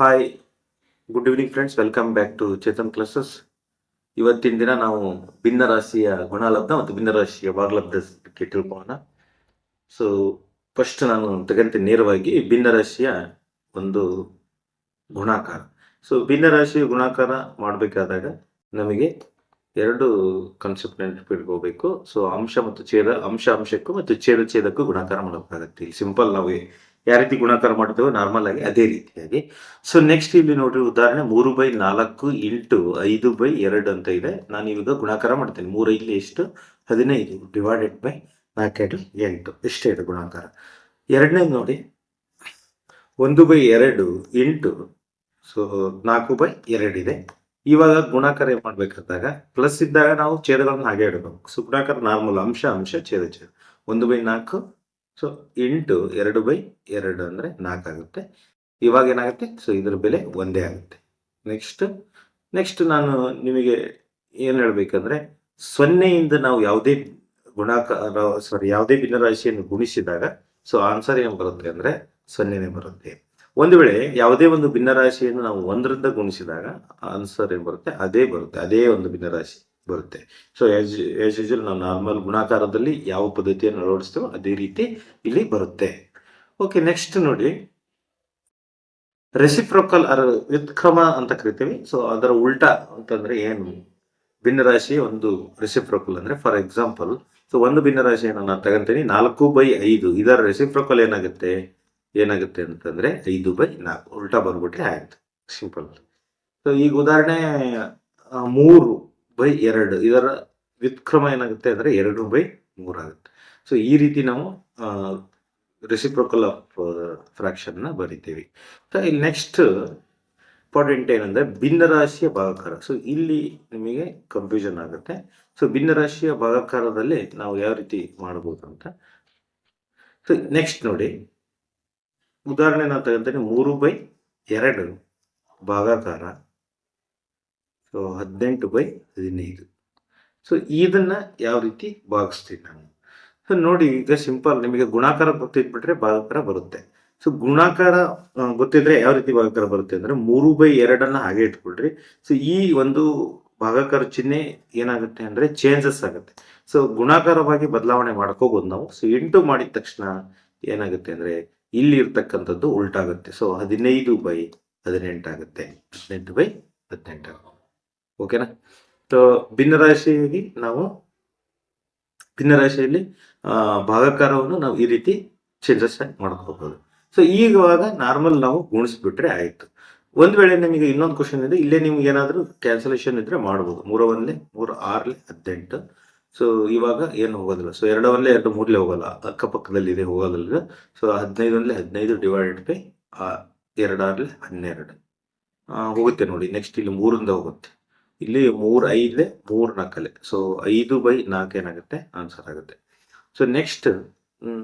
Hi good evening friends welcome back to Chetan classes ಇವತ್ತಿನ ದಿನ ನಾವು ಭಿನ್ನ ರಾಶಿಯ ಗುಣಲಬ್ಧ ಮತ್ತು ಭಿನ್ನ ರಾಶಿಯ ಭಾಗಲಬ್ಧ ಬಗ್ಗೆ ತಿಳ್ಕೊಳ್ಳೋಣ. ಸೊ ಫಸ್ಟ್ ನಾನು ತಗಂತೀನಿ ನೇರವಾಗಿ ಭಿನ್ನ ರಾಶಿಯ ಒಂದು ಗುಣಾಕಾರ. ಸೊ ಭಿನ್ನ ರಾಶಿಯ ಗುಣಾಕಾರ ಮಾಡಬೇಕಾದಾಗ ನಮಗೆ ಎರಡು ಕಾನ್ಸೆಪ್ಟ್ ನೆನಪಿಟ್ಕೋಬೇಕು. ಸೊ ಅಂಶ ಮತ್ತು ಛೇದ ಅಂಶ ಅಂಶಕ್ಕೂ ಮತ್ತು ಛೇದ ಛೇದಕ್ಕೂ ಗುಣಾಕಾರ ಮಾಡಬೇಕಾಗತ್ತೆ. ಇಲ್ಲಿ ಸಿಂಪಲ್ ನಾವು ಯಾವ ರೀತಿ ಗುಣಾಕಾರ ಮಾಡ್ತೇವೋ ನಾರ್ಮಲ್ ಆಗಿ ಅದೇ ರೀತಿಯಾಗಿ. ಸೊ ನೆಕ್ಸ್ಟ್ ಇಲ್ಲಿ ನೋಡ್ರಿ ಉದಾಹರಣೆ ಮೂರು ಬೈ ನಾಲ್ಕು ಇಂಟು ಐದು ಬೈ ಎರಡು ಅಂತ ಇದೆ. ನಾನು ಇವಾಗ ಗುಣಾಕಾರ ಮಾಡ್ತೇನೆ. ಮೂರು ಇಲ್ಲಿ ಎಷ್ಟು? ಹದಿನೈದು ಡಿವೈಡೆಡ್ ಬೈ ನಾಲ್ಕೈದು ಎಂಟು. ಇಷ್ಟೇ ಇದೆ ಗುಣಾಕಾರ. ಎರಡನೇದು ನೋಡಿ. ಒಂದು ಬೈ ಎರಡು ಇಂಟು ಸೊ ನಾಲ್ಕು ಬೈ ಎರಡಿದೆ ಇವಾಗ ಗುಣಾಕಾರ ಏನ್ ಮಾಡ್ಬೇಕಾದಾಗ ಪ್ಲಸ್ ಇದ್ದಾಗ ನಾವು ಛೇದಗಳನ್ನು ಹಾಗೆ ಇಡಬೇಕು. ಸೊ ಗುಣಾಕಾರ ನಾರ್ಮಲ್ ಅಂಶ ಅಂಶ, ಛೇದ ಛೇದ. ಒಂದು ಬೈ ನಾಲ್ಕು ಸೊ ಎಂಟು ಎರಡು ಬೈ ಎರಡು ಅಂದರೆ ನಾಲ್ಕಾಗುತ್ತೆ ಇವಾಗ ಏನಾಗುತ್ತೆ? ಸೊ ಇದ್ರ ಬೆಲೆ ಒಂದೇ ಆಗುತ್ತೆ. ನೆಕ್ಸ್ಟ್ ನೆಕ್ಸ್ಟ್ ನಾನು ನಿಮಗೆ ಏನು ಹೇಳಬೇಕಂದ್ರೆ, ಸೊನ್ನೆಯಿಂದ ನಾವು ಯಾವುದೇ ಗುಣಾಕಾರ ಸಾರಿ ಯಾವುದೇ ಭಿನ್ನರಾಶಿಯನ್ನು ಗುಣಿಸಿದಾಗ ಸೊ ಆನ್ಸರ್ ಏನು ಬರುತ್ತೆ ಅಂದರೆ ಸೊನ್ನೆನೇ ಬರುತ್ತೆ. ಒಂದು ವೇಳೆ ಯಾವುದೇ ಒಂದು ಭಿನ್ನರಾಶಿಯನ್ನು ನಾವು ಒಂದರಿಂದ ಗುಣಿಸಿದಾಗ ಆನ್ಸರ್ ಏನು ಬರುತ್ತೆ? ಅದೇ ಬರುತ್ತೆ. ಅದೇ ಒಂದು ಭಿನ್ನರಾಶಿ. ಬರುತ್ತೆ. ಸೊ ಆಸ್ ಯೂಶಲ್ ನಾವು ನಾರ್ಮಲ್ ಗುಣಾಕಾರದಲ್ಲಿ ಯಾವ ಪದ್ಧತಿಯನ್ನು ಅಳವಡಿಸ್ತೇವೋ ಅದೇ ರೀತಿ ಇಲ್ಲಿ ಬರುತ್ತೆ. ಓಕೆ ನೆಕ್ಸ್ಟ್ ನೋಡಿ. ರೆಸಿಪ್ರೋಕಲ್ ಅರ ವ್ಯುತ್ಕ್ರಮ ಅಂತ ಕರಿತೀವಿ. ಸೊ ಅದರ ಉಲ್ಟಾ ಅಂತಂದ್ರೆ ಏನು? ಭಿನ್ನರಾಶಿ ಒಂದು ರೆಸಿಪ್ರೋಕಲ್ ಅಂದ್ರೆ ಫಾರ್ ಎಕ್ಸಾಂಪಲ್ ಸೊ ಒಂದು ಭಿನ್ನರಾಶಿಯನ್ನು ನಾನು ತಗೊಂತೀನಿ. ನಾಲ್ಕು ಬೈ ಐದು. ಇದರ ರೆಸಿಪ್ರೋಕಲ್ ಏನಾಗುತ್ತೆ? ಏನಾಗುತ್ತೆ ಅಂತಂದ್ರೆ ಐದು ಬೈ ನಾಲ್ಕು. ಉಲ್ಟಾ ಬರ್ಬಿಟ್ರೆ ಆಯ್ತು. ಸಿಂಪಲ್ ಸೊ ಈಗ ಉದಾಹರಣೆ ಮೂರು. ಬೈ ಎರಡು, ಇದರ ವ್ಯುತ್ಕ್ರಮ ಏನಾಗುತ್ತೆ ಅಂದರೆ ಎರಡು ಬೈ ಮೂರಾಗುತ್ತೆ ಸೊ ಈ ರೀತಿ ನಾವು ರೆಸಿಪ್ರೋಕಲ್ ಆಫ್ ಫ್ರಾಕ್ಷನ್ನ ಬರಿತೀವಿ. ಸೊ ಇಲ್ಲಿ ನೆಕ್ಸ್ಟ್ ಇಂಪಾರ್ಟೆಂಟ್ ಏನಂದರೆ ಭಿನ್ನರಾಶಿಯ ಭಾಗಕಾರ. ಸೊ ಇಲ್ಲಿ ನಿಮಗೆ ಕನ್ಫ್ಯೂಷನ್ ಆಗುತ್ತೆ. ಸೊ ಭಿನ್ನರಾಶಿಯ ಭಾಗಕಾರದಲ್ಲಿ ನಾವು ಯಾವ ರೀತಿ ಮಾಡ್ಬೋದು ಅಂತ. ಸೊ ನೆಕ್ಸ್ಟ್ ನೋಡಿ. ಉದಾಹರಣೆ ನಾನು ತಗೊಂತೀನಿ, ಮೂರು ಬೈ ಎರಡು ಭಾಗಾಕಾರ. ಸೊ ಹದಿನೆಂಟು ಬೈ ಹದಿನೈದು. ಸೊ ಇದನ್ನು ಯಾವ ರೀತಿ ಭಾಗಿಸ್ತೀನಿ ನಾನು ಸೊ ನೋಡಿ, ಈಗ ಸಿಂಪಲ್ ನಿಮಗೆ ಗುಣಾಕಾರ ಗೊತ್ತಿದ್ಬಿಟ್ರೆ ಭಾಗಾಕಾರ ಬರುತ್ತೆ. ಸೊ ಗುಣಾಕಾರ ಗೊತ್ತಿದ್ರೆ ಯಾವ ರೀತಿ ಭಾಗಾಕಾರ ಬರುತ್ತೆ ಅಂದ್ರೆ ಮೂರು ಬೈ ಎರಡನ್ನ ಹಾಗೆ ಇಟ್ಕೊಳ್ರಿ. ಸೊ ಈ ಒಂದು ಭಾಗಾಕಾರ ಚಿಹ್ನೆ ಏನಾಗುತ್ತೆ ಅಂದ್ರೆ ಚೇಂಜಸ್ ಆಗುತ್ತೆ. ಸೊ ಗುಣಾಕಾರವಾಗಿ ಬದಲಾವಣೆ ಮಾಡ್ಕೋಬೋದು ನಾವು. ಸೊ ಎಂಟು ಮಾಡಿದ ತಕ್ಷಣ ಏನಾಗುತ್ತೆ ಅಂದ್ರೆ ಇಲ್ಲಿ ಇರ್ತಕ್ಕಂಥದ್ದು ಉಲ್ಟಾಗುತ್ತೆ. ಸೊ ಹದಿನೈದು ಬೈ ಹದಿನೆಂಟಾಗುತ್ತೆ. ಹದಿನೆಂಟು ಬೈ ಹದಿನೆಂಟು. ಓಕೆನಾ ಸೊ ಭಿನ್ನರಾಶಿಯಾಗಿ ನಾವು ಭಿನ್ನರಾಶಿಯಲ್ಲಿ ಆ, ಭಾಗಾಕಾರವನ್ನು ನಾವು ಈ ರೀತಿ ಚೇಂಜಸ್ ಮಾಡ್ಕೋಬಹುದು ಸೊ ಈಗವಾಗ ನಾರ್ಮಲ್ ನಾವು ಗುಣಿಸ್ಬಿಟ್ರೆ ಆಯ್ತು. ಒಂದ್ ವೇಳೆ ನಿಮಗೆ ಇನ್ನೊಂದು ಕ್ವಶನ್ ಇದೆ ಇಲ್ಲೇ ನಿಮ್ಗೆ ಏನಾದರೂ ಕ್ಯಾನ್ಸಲೇಷನ್ ಇದ್ರೆ ಮಾಡ್ಬೋದು. ಮೂರ ಒಂದ್ಲೆ ಮೂರು ಆರ್ಲೆ ಹದಿನೆಂಟು. ಸೊ ಇವಾಗ ಏನು ಹೋಗೋದಿಲ್ಲ. ಸೊ ಎರಡು ಒಂದ್ಲೆ ಎರಡು ಮೂರ್ಲೆ ಹೋಗಲ್ಲ. ಅಕ್ಕಪಕ್ಕದಲ್ಲಿ ಇದೆ ಹೋಗೋದಿಲ್ಲ. ಸೊ ಹದಿನೈದು ಒಂದ್ಲೆ ಹದಿನೈದು ಡಿವೈಡೆಡ್ ಬೈ ಎರಡು ಆರ್ಲೆ ಹನ್ನೆರಡು. ಹೋಗುತ್ತೆ ನೋಡಿ. ನೆಕ್ಸ್ಟ್ ಇಲ್ಲಿ ಮೂರಿಂದ ಹೋಗುತ್ತೆ. ಇಲ್ಲಿ ಮೂರ್ ಐದ್ಲೆ ಮೂರ್ ನಾಲ್ಕಲೆ ಸೊ ಐದು ಬೈ ನಾಲ್ಕು ಏನಾಗುತ್ತೆ? ಆನ್ಸರ್ ಆಗುತ್ತೆ. ಸೊ ನೆಕ್ಸ್ಟ್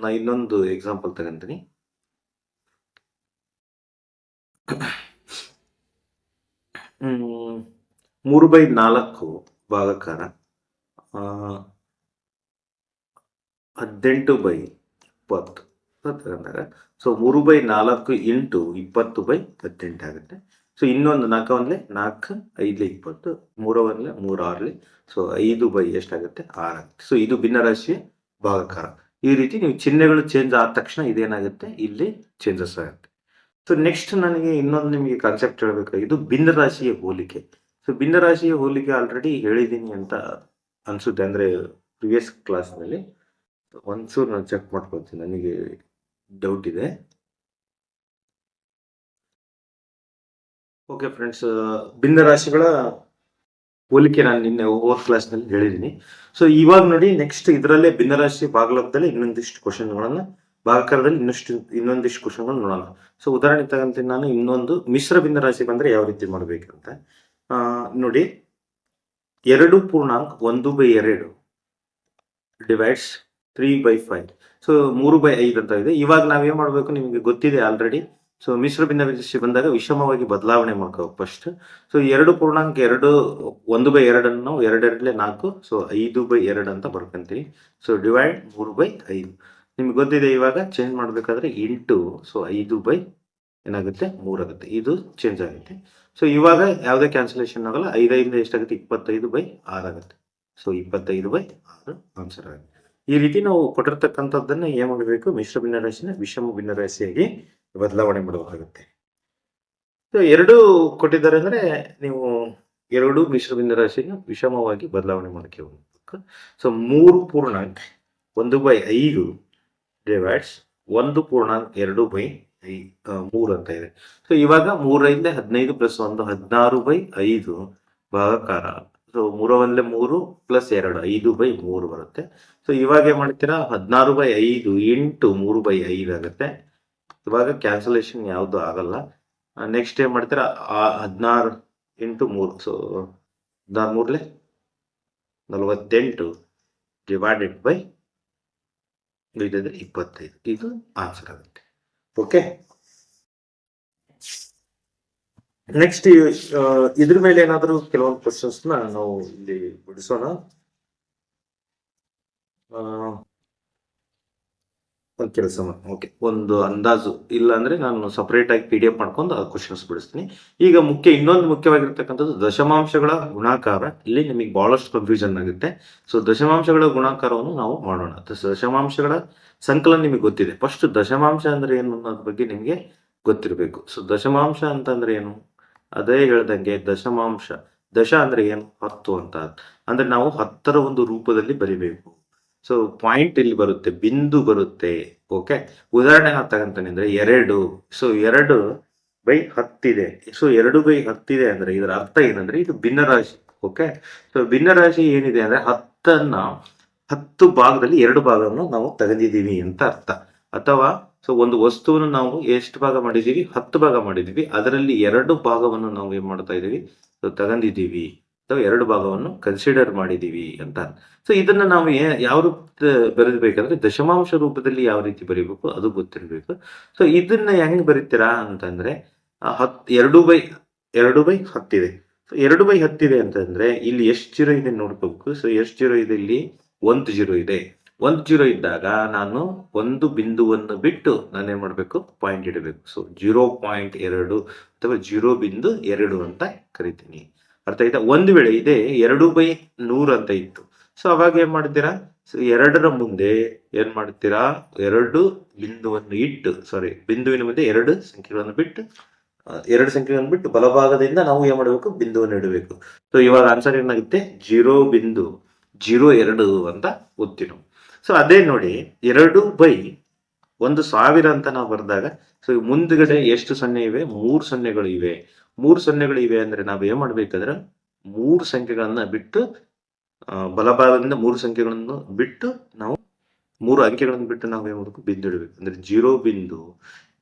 ನಾ ಇನ್ನೊಂದು ಎಕ್ಸಾಂಪಲ್ ತಗೊಂತೀನಿ. ಮೂರು ಬೈ ನಾಲ್ಕು ಭಾಗಕಾರ ಹದಿನೆಂಟು ಬೈ ಇಪ್ಪತ್ತು. ತಗೊಂಡಾಗ ಸೊ ಮೂರು ಬೈ ನಾಲ್ಕು ಇಂಟು ಇಪ್ಪತ್ತು ಬೈ ಹದಿನೆಂಟು ಆಗುತ್ತೆ. ಸೊ ಇನ್ನೊಂದು ನಾಲ್ಕು ಒಂದ್ಲೆ ನಾಲ್ಕು, ಐದ್ಲೆ, ಇಪ್ಪತ್ತು ಮೂರ ಒಂದ್ಲೆ ಮೂರು ಆರ್ಲಿ ಸೊ ಐದು ಬೈ ಎಷ್ಟಾಗುತ್ತೆ? ಆರ್ ಆಗುತ್ತೆ ಸೊ ಇದು ಭಿನ್ನರಾಶಿಯ ಭಾಗಕಾರ. ಈ ರೀತಿ ನೀವು ಚಿಹ್ನೆಗಳು ಚೇಂಜ್ ಆದ ತಕ್ಷಣ ಇದೇನಾಗುತ್ತೆ? ಇಲ್ಲಿ ಚೇಂಜಸ್ ಆಗುತ್ತೆ. ಸೊ ನೆಕ್ಸ್ಟ್ ನನಗೆ ಇನ್ನೊಂದು ನಿಮಗೆ ಕಾನ್ಸೆಪ್ಟ್ ಹೇಳಬೇಕಾಗಿದ್ದು ಭಿನ್ನರಾಶಿಯ ಹೋಲಿಕೆ. ಸೊ ಭಿನ್ನರಾಶಿಯ ಹೋಲಿಕೆ ಆಲ್ರೆಡಿ ಹೇಳಿದ್ದೀನಿ ಅಂತ ಅನ್ಸುತ್ತೆ. ಅಂದ್ರೆ ಪ್ರಿವಿಯಸ್ ಕ್ಲಾಸ್ನಲ್ಲಿ ಒಂದ್ಸೂರು ನಾನು ಚೆಕ್ ಮಾಡ್ಕೊಳ್ತೀನಿ. ನನಗೆ ಡೌಟ್ ಇದೆ. ಓಕೆ ಫ್ರೆಂಡ್ಸ್ ಭಿನ್ನರಾಶಿಗಳ ಹೋಲಿಕೆ ನಾನು ನಿನ್ನೆ ಓವರ್ ಕ್ಲಾಸ್ನಲ್ಲಿ ಹೇಳಿದ್ದೀನಿ ಸೊ ಇವಾಗ ನೋಡಿ ನೆಕ್ಸ್ಟ್ ಇದರಲ್ಲೇ ಭಿನ್ನರಾಶಿ ಭಾಗಲಬ್ಧದಲ್ಲಿ ಇನ್ನೊಂದಿಷ್ಟು ಕ್ವಶನ್ಗಳನ್ನ ಭಾಗಕಾರದಲ್ಲಿ ಇನ್ನಷ್ಟು ಇನ್ನೊಂದಿಷ್ಟು ಕ್ವಶನ್ಗಳು ನೋಡೋಣ. ಸೊ ಉದಾಹರಣೆ ತಗೊಂತೀನಿ ನಾನು. ಇನ್ನೊಂದು ಮಿಶ್ರ ಭಿನ್ನರಾಶಿ ಬಂದ್ರೆ ಯಾವ ರೀತಿ ಮಾಡ್ಬೇಕಂತ. ನೋಡಿ, ಎರಡು ಪೂರ್ಣಾಂಕ ಒಂದು ಬೈ ಎರಡು divides three by five so ಮೂರು ಬೈ ಐದು ಅಂತ ಇದೆ. ಇವಾಗ ನಾವೇನ್ ಮಾಡಬೇಕು ನಿಮಗೆ ಗೊತ್ತಿದೆ ಆಲ್ರೆಡಿ ಸೊ ಮಿಶ್ರ ಭಿನ್ನರಾಶಿ ಬಂದಾಗ ವಿಷಮವಾಗಿ ಬದಲಾವಣೆ ಮಾಡ್ಕೋ ಫಸ್ಟ್ ಸೊ ಎರಡು ಪೂರ್ಣಾಂಕ ಎರಡು, ಒಂದು ಬೈ ಎರಡನ್ನು ನಾವು ಎರಡೆರಡಲೆ ನಾಲ್ಕು ಸೊ ಐದು ಬೈ ಎರಡು ಅಂತ ಬರ್ಕೊಂತೀವಿ. ಸೊ ಡಿವೈಡ್ ಮೂರು ಬೈ ಐದು. ನಿಮ್ಗೆ ಗೊತ್ತಿದೆ ಇವಾಗ ಚೇಂಜ್ ಮಾಡಬೇಕಾದ್ರೆ ಎಂಟು ಸೊ ಐದು ಬೈ ಏನಾಗುತ್ತೆ? ಮೂರಾಗುತ್ತೆ ಇದು ಚೇಂಜ್ ಆಗುತ್ತೆ. ಸೊ ಇವಾಗ ಯಾವುದೇ ಕ್ಯಾನ್ಸಲೇಷನ್ ಆಗಲ್ಲ. ಐದೈದಿಂದ ಎಷ್ಟಾಗುತ್ತೆ? ಇಪ್ಪತ್ತೈದು ಬೈ ಆಗುತ್ತೆ. ಸೊ ಇಪ್ಪತ್ತೈದು ಬೈ ಆರು ಆನ್ಸರ್ ಆಗುತ್ತೆ. ಈ ರೀತಿ ನಾವು ಕೊಟ್ಟಿರ್ತಕ್ಕಂಥದ್ದನ್ನ ಏನ್ ಮಾಡಬೇಕು? ಮಿಶ್ರ ಭಿನ್ನರಾಶಿನ ವಿಷಮ ಭಿನ್ನರಾಶಿಯಾಗಿ ಬದಲಾವಣೆ ಮಾಡಬೇಕಾಗುತ್ತೆ. ಸೊ ಎರಡು ಕೊಟ್ಟಿದ್ದಾರೆ ಅಂದ್ರೆ ನೀವು ಎರಡು ಮಿಶ್ರ ರಾಶಿನ ವಿಷಮವಾಗಿ ಬದಲಾವಣೆ ಮಾಡಕ್ಕೆ ಹೋಗ್ಬೇಕು. ಸೊ ಮೂರು ಪೂರ್ಣಾಂಕ ಒಂದು ಬೈ ಐದು ಡಿವೈಡ್ಸ್ ಒಂದು ಪೂರ್ಣಾಂಕ ಎರಡು ಬೈ ಐ ಮೂರು ಅಂತ ಇದೆ. ಸೊ ಇವಾಗ ಮೂರರಿಂದ ಹದಿನೈದು ಪ್ಲಸ್ ಒಂದು ಹದಿನಾರು ಬೈ ಐದು ಭಾಗಕಾರ. ಸೊ ಮೂರವಲ್ಲೇ ಮೂರು ಪ್ಲಸ್ ಎರಡು, ಐದು ಬೈ ಮೂರು ಬರುತ್ತೆ. ಸೊ ಇವಾಗ ಏನ್ ಮಾಡ್ತೀರಾ? ಹದಿನಾರು ಬೈ ಐದು ಎಂಟು ಮೂರು ಬೈ ಐದು ಆಗುತ್ತೆ. ಇವಾಗ ಕ್ಯಾನ್ಸಲೇಷನ್ ಯಾವುದು ಆಗಲ್ಲ. ನೆಕ್ಸ್ಟ್ ಏನ್ ಮಾಡ್ತೀರಾ? ಹದಿನಾರು ಇಂಟು ಮೂರು. ಸೊ ಹದಿನಾರು ಮೂರ್ಲೆ ನಲವತ್ತೆಂಟು ಡಿವೈಡೆಡ್ ಬೈ ಇಲ್ಲದ್ರೆ ಇಪ್ಪತ್ತೈದು. ಇದು ಆನ್ಸರ್ ಆಗುತ್ತೆ. ಓಕೆ ನೆಕ್ಸ್ಟ್ ಇದ್ರ ಮೇಲೆ ಏನಾದರೂ ಕೆಲವೊಂದು ಕ್ವಶನ್ಸ್ನ ನಾವು ಇಲ್ಲಿ ಬಿಡಿಸೋಣ. ಕೆಲಸ ಓಕೆ, ಒಂದು ಅಂದಾಜು. ಇಲ್ಲ ಅಂದ್ರೆ ನಾನು ಸಪರೇಟ್ ಆಗಿ ಪಿ ಡಿ ಎಫ್ ಮಾಡ್ಕೊಂಡು ಆ ಕ್ವಶನ್ಸ್ ಬಿಡಿಸ್ತೀನಿ. ಈಗ ಮುಖ್ಯ, ಇನ್ನೊಂದು ಮುಖ್ಯವಾಗಿರ್ತಕ್ಕಂಥದ್ದು ದಶಮಾಂಶಗಳ ಗುಣಾಕಾರ. ಇಲ್ಲಿ ನಿಮಗೆ ಬಹಳಷ್ಟು ಕನ್ಫ್ಯೂಷನ್ ಆಗುತ್ತೆ. ಸೊ ದಶಮಾಂಶಗಳ ಗುಣಾಕಾರವನ್ನು ನಾವು ಮಾಡೋಣ. ದಶ- ದಶಮಾಂಶಗಳ ಸಂಕಲನ ನಿಮಗೆ ಗೊತ್ತಿದೆ. ಫಸ್ಟ್ ದಶಮಾಂಶ ಅಂದ್ರೆ ಏನು ಅನ್ನೋದ್ರ ಬಗ್ಗೆ ನಿಮಗೆ ಗೊತ್ತಿರಬೇಕು. ಸೊ ದಶಮಾಂಶ ಅಂತಂದ್ರೆ ಏನು? ಅದೇ ಹೇಳ್ದಂಗೆ ದಶಮಾಂಶ. ದಶ ಅಂದ್ರೆ ಏನು? ಹತ್ತು ಅಂತ. ಅಂದ್ರೆ ನಾವು ಹತ್ತರ ಒಂದು ರೂಪದಲ್ಲಿ ಬರಿಬೇಕು. ಸೊ ಪಾಯಿಂಟ್ ಇಲ್ಲಿ ಬರುತ್ತೆ, ಬಿಂದು ಬರುತ್ತೆ. ಓಕೆ ಉದಾಹರಣೆ ನಾವು ತಗಂತಾನೆ ಎರಡು. ಸೊ ಎರಡು ಬೈ ಹತ್ತಿದೆ. ಸೊ ಎರಡು ಬೈ ಹತ್ತಿದೆ ಅಂದ್ರೆ ಇದರ ಅರ್ಥ ಏನಂದ್ರೆ ಇದು ಭಿನ್ನರಾಶಿ. ಓಕೆ ಸೊ ಭಿನ್ನರಾಶಿ ಏನಿದೆ ಅಂದ್ರೆ ಹತ್ತನ್ನ, ಹತ್ತು ಭಾಗದಲ್ಲಿ ಎರಡು ಭಾಗವನ್ನು ನಾವು ತಗೊಂಡಿದ್ದೀವಿ ಅಂತ ಅರ್ಥ. ಅಥವಾ ಸೊ ಒಂದು ವಸ್ತುವನ್ನು ನಾವು ಎಷ್ಟು ಭಾಗ ಮಾಡಿದೀವಿ ಹತ್ತು ಭಾಗ ಮಾಡಿದೀವಿ ಅದರಲ್ಲಿ ಎರಡು ಭಾಗವನ್ನು ನಾವು ಏನ್ ಮಾಡ್ತಾ ಇದೀವಿ ತಗೊಂಡಿದ್ದೀವಿ ಅಥವಾ ಎರಡು ಭಾಗವನ್ನು ಕನ್ಸಿಡರ್ ಮಾಡಿದೀವಿ ಅಂತ. ಸೊ ಇದನ್ನ ನಾವು ಯಾವ ರೂಪ ಬರೀಬೇಕಂದ್ರೆ ದಶಮಾಂಶ ರೂಪದಲ್ಲಿ ಯಾವ ರೀತಿ ಬರೀಬೇಕು ಅದು ಗೊತ್ತಿರಬೇಕು. ಸೊ ಇದನ್ನ ಹೆಂಗ್ ಬರೀತೀರಾ ಅಂತಂದ್ರೆ ಹತ್, ಎರಡು ಬೈ ಎರಡು ಬೈ ಹತ್ತಿದೆ ಸೊ ಎರಡು ಬೈ ಹತ್ತಿದೆ ಅಂತಂದ್ರೆ ಇಲ್ಲಿ ಎಷ್ಟು ಜೀರೋ ಇದೆ ನೋಡ್ಕೋಬೇಕು ಸೊ ಎಷ್ಟು ಜೀರೋ ಇದೆ ಇಲ್ಲಿ? ಒಂದು ಜೀರೋ ಇದೆ. ಒಂದು ಜೀರೋ ಇದ್ದಾಗ ನಾನು ಒಂದು ಬಿಂದುವನ್ನು ಬಿಟ್ಟು ನಾನು ಏನ್ ಮಾಡ್ಬೇಕು? ಪಾಯಿಂಟ್ ಇಡಬೇಕು. ಸೊ ಜೀರೋ ಪಾಯಿಂಟ್ ಎರಡು ಅಥವಾ ಜೀರೋ ಬಿಂದು ಎರಡು ಅಂತ ಕರಿತೀನಿ. ಅರ್ಥ ಆಯ್ತಾ? ಒಂದು ವೇಳೆ ಇದೆ, ಎರಡು ಬೈ ನೂರು ಅಂತ ಇತ್ತು. ಸೊ ಅವಾಗ ಏನ್ ಮಾಡ್ತೀರಾ? ಸೊ ಎರಡರ ಮುಂದೆ ಏನ್ ಮಾಡ್ತೀರಾ? ಎರಡು ಬಿಂದುವನ್ನು ಇಟ್ಟು ಸಾರಿ ಬಿಂದುವಿನ ಮುಂದೆ ಎರಡು ಸಂಖ್ಯೆಗಳನ್ನು ಬಿಟ್ಟು ಎರಡು ಸಂಖ್ಯೆಗಳನ್ನು ಬಿಟ್ಟು ಬಲಭಾಗದಿಂದ ನಾವು ಏನ್ ಮಾಡಬೇಕು? ಬಿಂದುವನ್ನು ಇಡಬೇಕು. ಸೊ ಇವಾಗ ಆನ್ಸರ್ ಏನಾಗುತ್ತೆ? ಜೀರೋ ಬಿಂದು, ಜೀರೋ ಎರಡು ಅಂತ ಓದ್ತೀವಿ ಸೊ ಅದೇ ನೋಡಿ, ಎರಡು ಬೈ ಒಂದು ಸಾವಿರ ಅಂತ ನಾವು ಬರೆದಾಗ ಸೊ ಮುಂದ್ಗಡೆ ಎಷ್ಟು ಸೊನ್ನೆ ಇವೆ? ಮೂರು ಸೊನ್ನೆಗಳು ಇವೆ. ಮೂರು ಸೊನ್ನೆಗಳು ಇವೆ ಅಂದ್ರೆ ನಾವು ಏನ್ ಮಾಡ್ಬೇಕಾದ್ರೆ ಮೂರು ಸಂಖ್ಯೆಗಳನ್ನ ಬಿಟ್ಟು ಬಲಭಾಗದಿಂದ ಮೂರು ಸಂಖ್ಯೆಗಳನ್ನು ಬಿಟ್ಟು ನಾವು ಮೂರು ಅಂಕೆಗಳನ್ನು ಬಿಟ್ಟು ನಾವು ಏನ್ ಮಾಡಬೇಕು? ಬಿಂದು ಇಡಬೇಕು ಅಂದ್ರೆ ಜೀರೋ ಬಿಂದು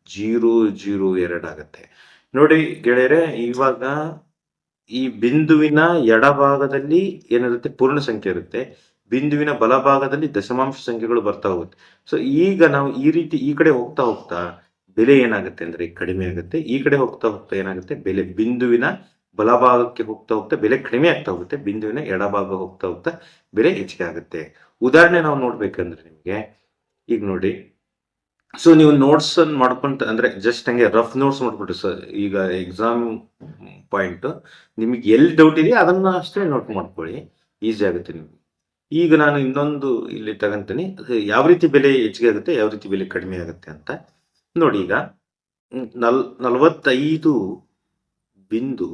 ಜೀರೋ ಜೀರೋ ಎರಡಾಗತ್ತೆ ನೋಡಿ ಗೆಳೆಯರೆ, ಇವಾಗ ಈ ಬಿಂದುವಿನ ಎಡಭಾಗದಲ್ಲಿ ಏನಿರುತ್ತೆ? ಪೂರ್ಣ ಸಂಖ್ಯೆ ಇರುತ್ತೆ. ಬಿಂದುವಿನ ಬಲಭಾಗದಲ್ಲಿ ದಶಮಾಂಶ ಸಂಖ್ಯೆಗಳು ಬರ್ತಾ ಹೋಗುತ್ತೆ. ಸೊ ಈಗ ನಾವು ಈ ರೀತಿ ಈ ಕಡೆ ಹೋಗ್ತಾ ಹೋಗ್ತಾ ಬೆಲೆ ಏನಾಗುತ್ತೆ ಅಂದ್ರೆ ಕಡಿಮೆ ಆಗುತ್ತೆ. ಈ ಕಡೆ ಹೋಗ್ತಾ ಹೋಗ್ತಾ ಏನಾಗುತ್ತೆ? ಬೆಲೆ ಬಿಂದುವಿನ ಬಲಭಾಗಕ್ಕೆ ಹೋಗ್ತಾ ಹೋಗ್ತಾ ಬೆಲೆ ಕಡಿಮೆ ಆಗ್ತಾ ಹೋಗುತ್ತೆ. ಬಿಂದುವಿನ ಎಡಭಾಗ ಹೋಗ್ತಾ ಹೋಗ್ತಾ ಬೆಲೆ ಹೆಚ್ಚಿಗೆ ಆಗುತ್ತೆ. ಉದಾಹರಣೆ ನಾವು ನೋಡ್ಬೇಕಂದ್ರೆ ನಿಮಗೆ ಈಗ ನೋಡಿ. ಸೊ ನೀವು ನೋಟ್ಸ್ ಅನ್ನು ಮಾಡ್ಕೊಂತ ಅಂದ್ರೆ ಜಸ್ಟ್ ಹಂಗೆ ರಫ್ ನೋಟ್ಸ್ ಮಾಡ್ಬಿಟ್ಟು ಸರ್ ಈಗ ಎಕ್ಸಾಮ್ ಪಾಯಿಂಟ್ ನಿಮಗೆ ಎಲ್ಲಿ ಡೌಟ್ ಇದೆಯಾ ಅದನ್ನ ಅಷ್ಟೇ ನೋಟ್ ಮಾಡ್ಕೊಳ್ಳಿ. ಈಸಿ ಆಗುತ್ತೆ ನಿಮ್ಗೆ. ಈಗ ನಾನು ಇನ್ನೊಂದು ಇಲ್ಲಿ ತಗಂತೀನಿ. ಅದು ಯಾವ ರೀತಿ ಬೆಲೆ ಹೆಚ್ಚಿಗೆ ಆಗುತ್ತೆ, ಯಾವ ರೀತಿ ಬೆಲೆ ಕಡಿಮೆ ಆಗುತ್ತೆ ಅಂತ. ನೋಡಿ ಈಗ ನಲ್, ನಲವತ್ತೈದು ಬಿಂದು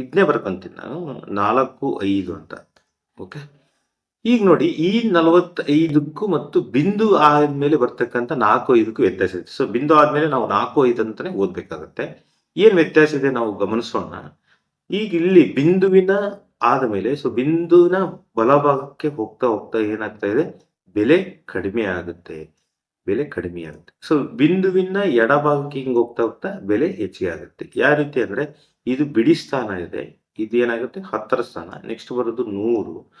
ಇದನ್ನೇ ಬರ್ಕೊಂತೀನಿ ನಾನು, ನಾಲ್ಕು ಐದು ಅಂತ. ಓಕೆ? ಈಗ ನೋಡಿ, ಈ ನಲವತ್ತೈದಕ್ಕೂ ಮತ್ತು ಬಿಂದು ಆದ್ಮೇಲೆ ಬರ್ತಕ್ಕಂಥ ನಾಲ್ಕು ಐದಕ್ಕೂ ವ್ಯತ್ಯಾಸ ಇದೆ. ಸೊ ಬಿಂದು ಆದ್ಮೇಲೆ ನಾವು ನಾಲ್ಕು ಐದು ಅಂತಾನೆ ಓದ್ಬೇಕಾಗತ್ತೆ. ಏನ್ ವ್ಯತ್ಯಾಸ ಇದೆ ನಾವು ಗಮನಿಸೋಣ. ಈಗ ಇಲ್ಲಿ ಬಿಂದುವಿನ ಆದಮೇಲೆ ಸೊ ಬಿಂದುನ ಬಲಭಾಗಕ್ಕೆ ಹೋಗ್ತಾ ಹೋಗ್ತಾ ಏನಾಗ್ತಾ ಇದೆ? ಬೆಲೆ ಕಡಿಮೆ ಆಗುತ್ತೆ. ಬೆಲೆ ಕಡಿಮೆ ಆಗುತ್ತೆ. ಸೊ ಬಿಂದುವಿನ ಎಡಭಾಗಕ್ಕೆ ಹಿಂಗೆ ಹೋಗ್ತಾ ಹೋಗ್ತಾ ಬೆಲೆ ಹೆಚ್ಚಿಗೆ ಆಗುತ್ತೆ. ಯಾವ ರೀತಿ ಅಂದ್ರೆ ಇದು ಬಿಡಿ ಸ್ಥಾನ ಇದೆ. ಇದು ಏನಾಗುತ್ತೆ? ಹತ್ತರ ಸ್ಥಾನ. ನೆಕ್ಸ್ಟ್ ಬರೋದು ನೂರು.